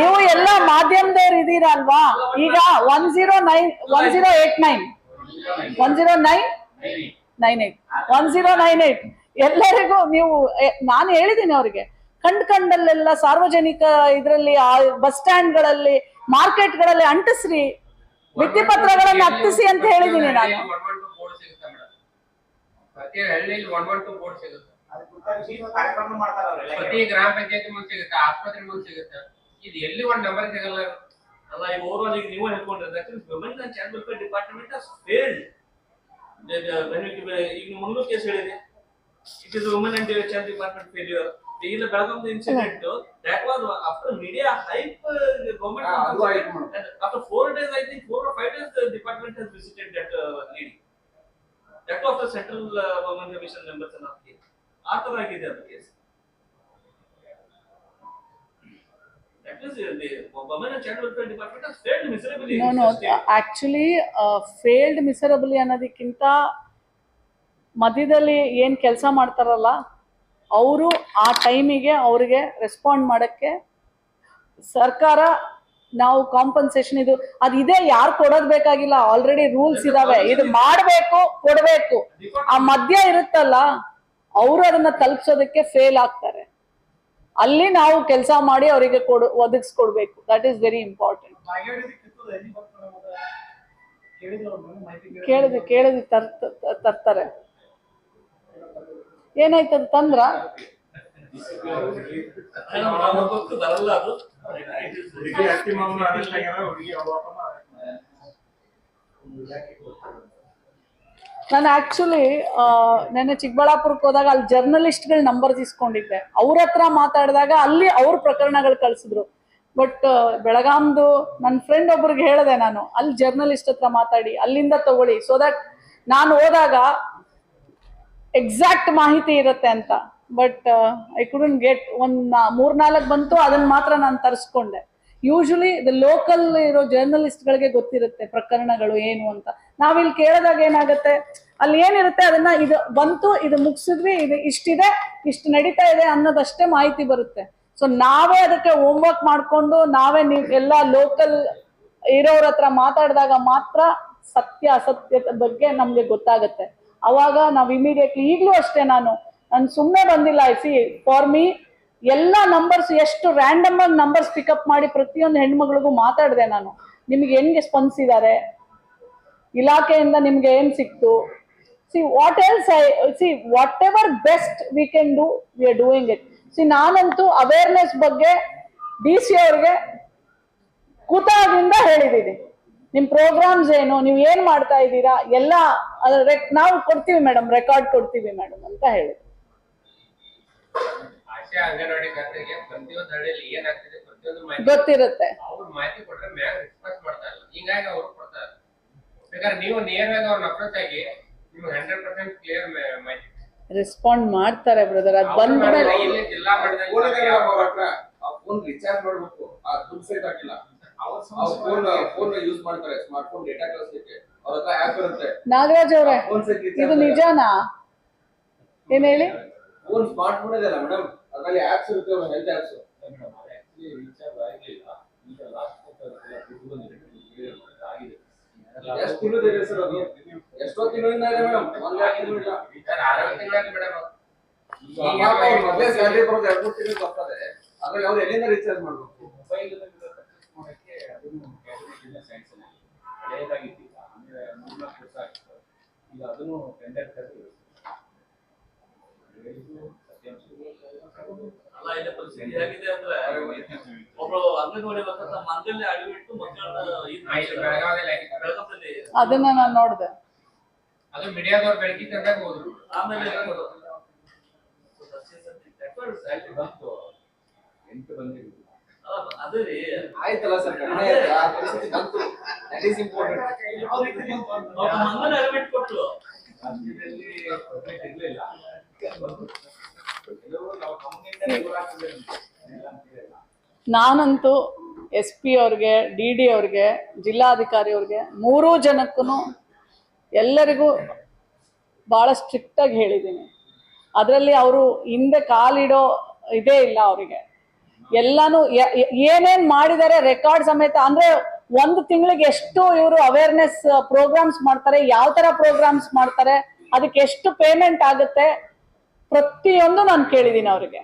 [SPEAKER 1] ನೀವು ಎಲ್ಲ ಮಾಧ್ಯಮದವ್ರು ಇದೀರಾ ಅಲ್ವಾ? ಈಗ one zero nine one zero eight nine one zero nine nine eight one zero nine eight ಎಲ್ಲರಿಗೂ ನೀವು ನಾನು ಹೇಳಿದ್ದೀನಿ ಅವ್ರಿಗೆ. ಕಂಡ್ ಕಂಡಲ್ಲೆಲ್ಲ ಸಾರ್ವಜನಿಕ ಇದರಲ್ಲಿ ಬಸ್ ಸ್ಟ್ಯಾಂಡ್ಗಳಲ್ಲಿ, ಮಾರ್ಕೆಟ್ಗಳಲ್ಲಿ ಅಂಟಿಸ್ರಿ. ಭಿತ್ತಿಪತ್ರಗಳನ್ನು ಹತ್ತಿಸಿ ಅಂತ ಹೇಳಿದ್ದೀನಿ ನಾನು
[SPEAKER 3] ಪ್ರತಿ ಹಳ್ಳಿಲಿ ಒನ್ ಒನ್ ಟು ಬೋರ್ಡ್ ಸಿಗುತ್ತೆ
[SPEAKER 5] ಅದಕ್ಕೆ ಗೊತ್ತಾಗಿ ಕಾರ್ಯಕ್ರಮ ಮಾಡ್ತಾರೆ ಅವ್ರು
[SPEAKER 3] ಪ್ರತಿ ಗ್ರಾಮ ಪಂಚಾಯತಿ ಮುಂದೆ ಸಿಗುತ್ತೆ ಆಸ್ಪತ್ರೆ ಮುಂದೆ ಸಿಗುತ್ತೆ ಇದು ಎಲ್ಲಿ ಒಂದ್ ನಂಬರ್ ಸಿಗಲ್ಲ
[SPEAKER 2] ಅಲ್ಲ ಈ ಓವರ್ ಈಗ ನೀವು ಹೇಳ್ಕೊಂಡಿರೋದು actually women and child welfare department has failed ಈಗ ಮಂಗಳೂರು ಕೇಸ್ ಹೇಳಿದೆ it is women and child department failure ಇಲ್ಲ Belgaum incident that
[SPEAKER 8] was after media hype.
[SPEAKER 2] Government after four days I think four five days department has visited that lady that of the central women commission members ಅನ್ನ ಆ ತರ ಆಗಿದೆ ಅದು case.
[SPEAKER 1] Actually failed ಮಿಸರಬಲಿ ಅನ್ನೋದಕ್ಕಿಂತ ಮಧ್ಯದಲ್ಲಿ ಏನ್ ಕೆಲಸ ಮಾಡ್ತಾರಲ್ಲ ಅವರು ಆ ಟೈಮಿಗೆ ಅವ್ರಿಗೆ ರೆಸ್ಪಾಂಡ್ ಮಾಡೋಕ್ಕೆ ಸರ್ಕಾರ ನಾವು ಕಾಂಪನ್ಸೇಷನ್ ಇದು, ಅದು ಇದೇ ಯಾರು ಕೊಡೋದ್ ಬೇಕಾಗಿಲ್ಲ ಆಲ್ರೆಡಿ ರೂಲ್ಸ್ ಇದಾವೆ. ಇದು ಮಾಡಬೇಕು, ಕೊಡಬೇಕು. ಆ ಮಧ್ಯ ಇರುತ್ತಲ್ಲ, ಅವರು ಅದನ್ನ ತಲುಪಿಸೋದಕ್ಕೆ ಫೇಲ್ ಆಗ್ತಾರೆ. ಅಲ್ಲಿ ನಾವು ಕೆಲಸ ಮಾಡಿ ಅವರಿಗೆ ಕೊಡು, ಒದಗಿಸ್ಕೊಡ್ಬೇಕು. ದಟ್ ಈಸ್ ವೆರಿ ಇಂಪಾರ್ಟೆಂಟ್
[SPEAKER 5] ಕೇಳಿದ್ರೆ ಕೇಳಿದ್ರೆ
[SPEAKER 1] ತರ್ತಾರೆ.
[SPEAKER 5] ಹುಡುಗಿ ಅವ್ವ ಅಪ್ಪನ
[SPEAKER 1] ನಾನು ಆಕ್ಚುಲಿ ನೆನ್ನೆ ಚಿಕ್ಕಬಳ್ಳಾಪುರಕ್ಕೆ ಹೋದಾಗ ಅಲ್ಲಿ ಜರ್ನಲಿಸ್ಟ್ಗಳ ನಂಬರ್ ಇಸ್ಕೊಂಡಿದ್ದೆ. ಅವ್ರ ಹತ್ರ ಮಾತಾಡಿದಾಗ ಅಲ್ಲಿ ಅವ್ರ ಪ್ರಕರಣಗಳು ಕಳ್ಸಿದ್ರು. ಬಟ್ ಬೆಳಗಾಂದು ನನ್ನ ಫ್ರೆಂಡ್ ಒಬ್ರಿಗೆ ಹೇಳಿದೆ ನಾನು, ಅಲ್ಲಿ ಜರ್ನಲಿಸ್ಟ್ ಹತ್ರ ಮಾತಾಡಿ, ಅಲ್ಲಿಂದ ತಗೊಳ್ಳಿ. ಸೊ ದಟ್ ನಾನು ಹೋದಾಗ ಎಕ್ಸಾಕ್ಟ್ ಮಾಹಿತಿ ಇರುತ್ತೆ ಅಂತ. ಬಟ್ ಐ ಕುಡನ್ ಗೆಟ್ ಒಂದ್ ಮೂರ್ನಾಲ್ಕು ಬಂತು ಅದನ್ನ ಮಾತ್ರ ನಾನು ತರಿಸ್ಕೊಂಡೆ. ಯೂಶಲಿ ದ ಲೋಕಲ್ ಇರೋ ಜರ್ನಲಿಸ್ಟ್ಗಳಿಗೆ ಗೊತ್ತಿರುತ್ತೆ ಪ್ರಕರಣಗಳು ಏನು ಅಂತ. ನಾವಿಲ್ಲಿ ಕೇಳಿದಾಗ ಏನಾಗುತ್ತೆ? ಅಲ್ಲಿ ಏನಿರುತ್ತೆ ಅದನ್ನ ಇದು ಬಂತು, ಇದು ಮುಗಿಸಿದ್ವಿ, ಇದು ಇಷ್ಟಿದೆ, ಇಷ್ಟು ನಡೀತಾ ಇದೆ ಅನ್ನೋದಷ್ಟೇ ಮಾಹಿತಿ ಬರುತ್ತೆ. ಸೊ ನಾವೇ ಅದಕ್ಕೆ ಹೋಮ್ವರ್ಕ್ ಮಾಡಿಕೊಂಡು, ನಾವೇ ನೀವು ಎಲ್ಲ ಲೋಕಲ್ ಇರೋರ ಹತ್ರ ಮಾತಾಡಿದಾಗ ಮಾತ್ರ ಸತ್ಯ, ಅಸತ್ಯದ ಬಗ್ಗೆ ನಮ್ಗೆ ಗೊತ್ತಾಗುತ್ತೆ. ಅವಾಗ ನಾವು ಇಮಿಡಿಯೇಟ್ಲಿ ಈಗಲೂ ಅಷ್ಟೇ ನಾನು ನಾನು ಸುಮ್ಮನೆ ಬಂದಿಲ್ಲ ಐ ಸಿ ಫಾರ್ ಮೀ ಎಲ್ಲ ನಂಬರ್ಸ್ ಎಷ್ಟು ರ್ಯಾಂಡಮ್ ಆಗಿ ನಂಬರ್ಸ್ ಪಿಕಪ್ ಮಾಡಿ ಪ್ರತಿಯೊಂದು ಹೆಣ್ಮಗಳಿಗೂ ಮಾತಾಡಿದೆ ನಾನು. ನಿಮ್ಗೆ ಹೆಂಗೆ ಸ್ಪಂದಿಸಿದ್ದಾರೆ ಇಲಾಖೆಯಿಂದ ನಿಮ್ಗೆ ಏನ್ ಸಿಕ್ತು? See what else I see whatever best we can do we are doing it see ನಾನಂತೂ ಅವೇರ್ನೆಸ್ ಬಗ್ಗೆ ಡಿ ಸಿ ಅವ್ರಿಗೆ ಕೂತಾಗಿಂದ ಹೇಳಿದ್ದೀನಿ ನಿಮ್ ಪ್ರೋಗ್ರಾಮ್ಸ್ ಏನು ನೀವು ಏನ್ ಮಾಡ್ತಾ ಇದ್ದೀರಾ ಎಲ್ಲ ನಾವು ಕೊಡ್ತೀವಿ ಮೇಡಮ್ ರೆಕಾರ್ಡ್ ಕೊಡ್ತೀವಿ ಮೇಡಮ್ ಅಂತ ಹೇಳಿ.
[SPEAKER 3] ಆಶಾ ಅಂಗನವಾಡಿ ಕರ್ತರಿಗೆ ಪ್ರತಿಯೊಂದು ಹಳ್ಳಿಯಲ್ಲಿ ಏನಾಗ್ತಿದೆ ಪ್ರತಿಯೊಂದು ಮಾಹಿತಿ
[SPEAKER 1] ಗೊತ್ತಿರುತ್ತೆ.
[SPEAKER 3] ಅವ್ರು ಮಾಹಿತಿ ಕೊಟ್ರೆ ಮ್ಯಾಗ ರಿಕ್ವೆಸ್ಟ್ ಮಾಡ್ತಾ ಇಲ್ಲ. ಹಿಂಗಾಗಿ ಅವ್ರು ಕೊಡ್ತಾರೆ ಬೇಕಾದ್ರೆ ನೀವು ನೇರವಾಗಿ ಅವ್ರನ್ನ ಅಪ್ರೋಚ್ ಆಗಿ ನಿಮ್ಗೆ ಹಂಡ್ರೆಡ್ ಪರ್ಸೆಂಟ್ ಕ್ಲಿಯರ್ ಮಾಹಿತಿ
[SPEAKER 1] ರೆಸ್ಪಾಂಡ್ ಮಾಡ್ತಾರೆ ಬ್ರದರ್ ಅದ್
[SPEAKER 8] ಬಂದ್ಮೇಲೆ ರಿಚಾರ್ಜ್ ಮಾಡ್ಬೇಕು. ಆ ದುಡ್ಡು ಸಹಿತ ಹಾಕಿಲ್ಲ.
[SPEAKER 5] ಅವ್ರ
[SPEAKER 8] ಅವ್ರ ಫೋನ್ ಫೋನ್ ಯೂಸ್ ಮಾಡ್ತಾರೆ ಸ್ಮಾರ್ಟ್ ಫೋನ್ ಡೇಟಾ ಕಳಿಸ್ಲಿಕ್ಕೆ ಅವ್ರ ಹತ್ರ ಆಪ್ ಇರುತ್ತೆ.
[SPEAKER 1] ನಾಗರಾಜ್ ಅವ್ರೆ ಇದು ನಿಜಾನಾ? ಏನ್ ಹೇಳಿ?
[SPEAKER 8] ಫೋನ್ ಸ್ಮಾರ್ಟ್ ಫೋನ್ ಇದೆಯಲ್ಲ ಮೇಡಮ್ ಅದ್ರಲ್ಲಿ ಆಪ್ಸ್ ಇರುತ್ತೆ ಹೆಲ್ತ್ ಆಪ್ಸ್ ಎಷ್ಟು ಇದೆ ಸರ್ ಅದು? ಎಷ್ಟೋ ತಿಂಗಳಿಂದ ಇದೆ ಮೇಡಮ್ ಒಂದ್ ಎರಡು ತಿಂಗಳಲ್ಲಿ
[SPEAKER 3] ಮೇಡಮ್
[SPEAKER 8] ಮೊದ್ಲೇ ಸ್ಯಾಲರಿ ಬರೋದು ಎರಡು ಮೂರು ತಿಂಗಳು ಬರ್ತದೆ ಅದ್ರಲ್ಲಿ ಅವ್ರು ಎಲ್ಲಿಂದ ರೀಚಾರ್ಜ್ ಮಾಡ್ಬೇಕು?
[SPEAKER 6] ಮಾಡೋಕ್ಕೆ ಅದನ್ನು
[SPEAKER 1] ನಾನು ನೋಡ್ದೆ.
[SPEAKER 3] ಅದು ಮೀಡಿಯಾದವ್ರು ಬೆಳಕಿ ತಂದಾಗ ಹೋದ್ರು
[SPEAKER 2] ಆಮೇಲೆ
[SPEAKER 6] ಬಂತು ಎಂಟು
[SPEAKER 2] ರೀ
[SPEAKER 8] ಆಯ್ತಲ್ಲ ಸರ್ ದಟ್ ಈಸ್ ಇಂಪಾರ್ಟೆಂಟ್
[SPEAKER 6] ಇರ್ಲಿಲ್ಲ
[SPEAKER 1] ನಾನಂತೂ ಎಸ್ ಪಿ ಅವ್ರಿಗೆ ಡಿ ಡಿ ಅವ್ರಿಗೆ ಜಿಲ್ಲಾಧಿಕಾರಿ ಅವ್ರಿಗೆ ಮೂರೂ ಜನಕ್ಕೂ ಎಲ್ಲರಿಗೂ ಭಾಳ ಸ್ಟ್ರಿಕ್ಟಾಗಿ ಹೇಳಿದ್ದೀನಿ. ಅದರಲ್ಲಿ ಅವರು ಹಿಂದೆ ಕಾಲಿಡೋ ಇದೇ ಇಲ್ಲ ಅವರಿಗೆ. ಎಲ್ಲಾನು ಏನೇನ್ ಮಾಡಿದ್ದಾರೆ ರೆಕಾರ್ಡ್ ಸಮೇತ, ಅಂದ್ರೆ ಒಂದು ತಿಂಗಳಿಗೆ ಎಷ್ಟು ಇವರು ಅವೇರ್ನೆಸ್ ಪ್ರೋಗ್ರಾಮ್ಸ್ ಮಾಡ್ತಾರೆ, ಯಾವ ತರ ಪ್ರೋಗ್ರಾಮ್ಸ್ ಮಾಡ್ತಾರೆ, ಅದಕ್ಕೆ ಎಷ್ಟು ಪೇಮೆಂಟ್ ಆಗುತ್ತೆ, ಪ್ರತಿಯೊಂದು ನಾನು ಕೇಳಿದ್ದೀನಿ ಅವ್ರಿಗೆ.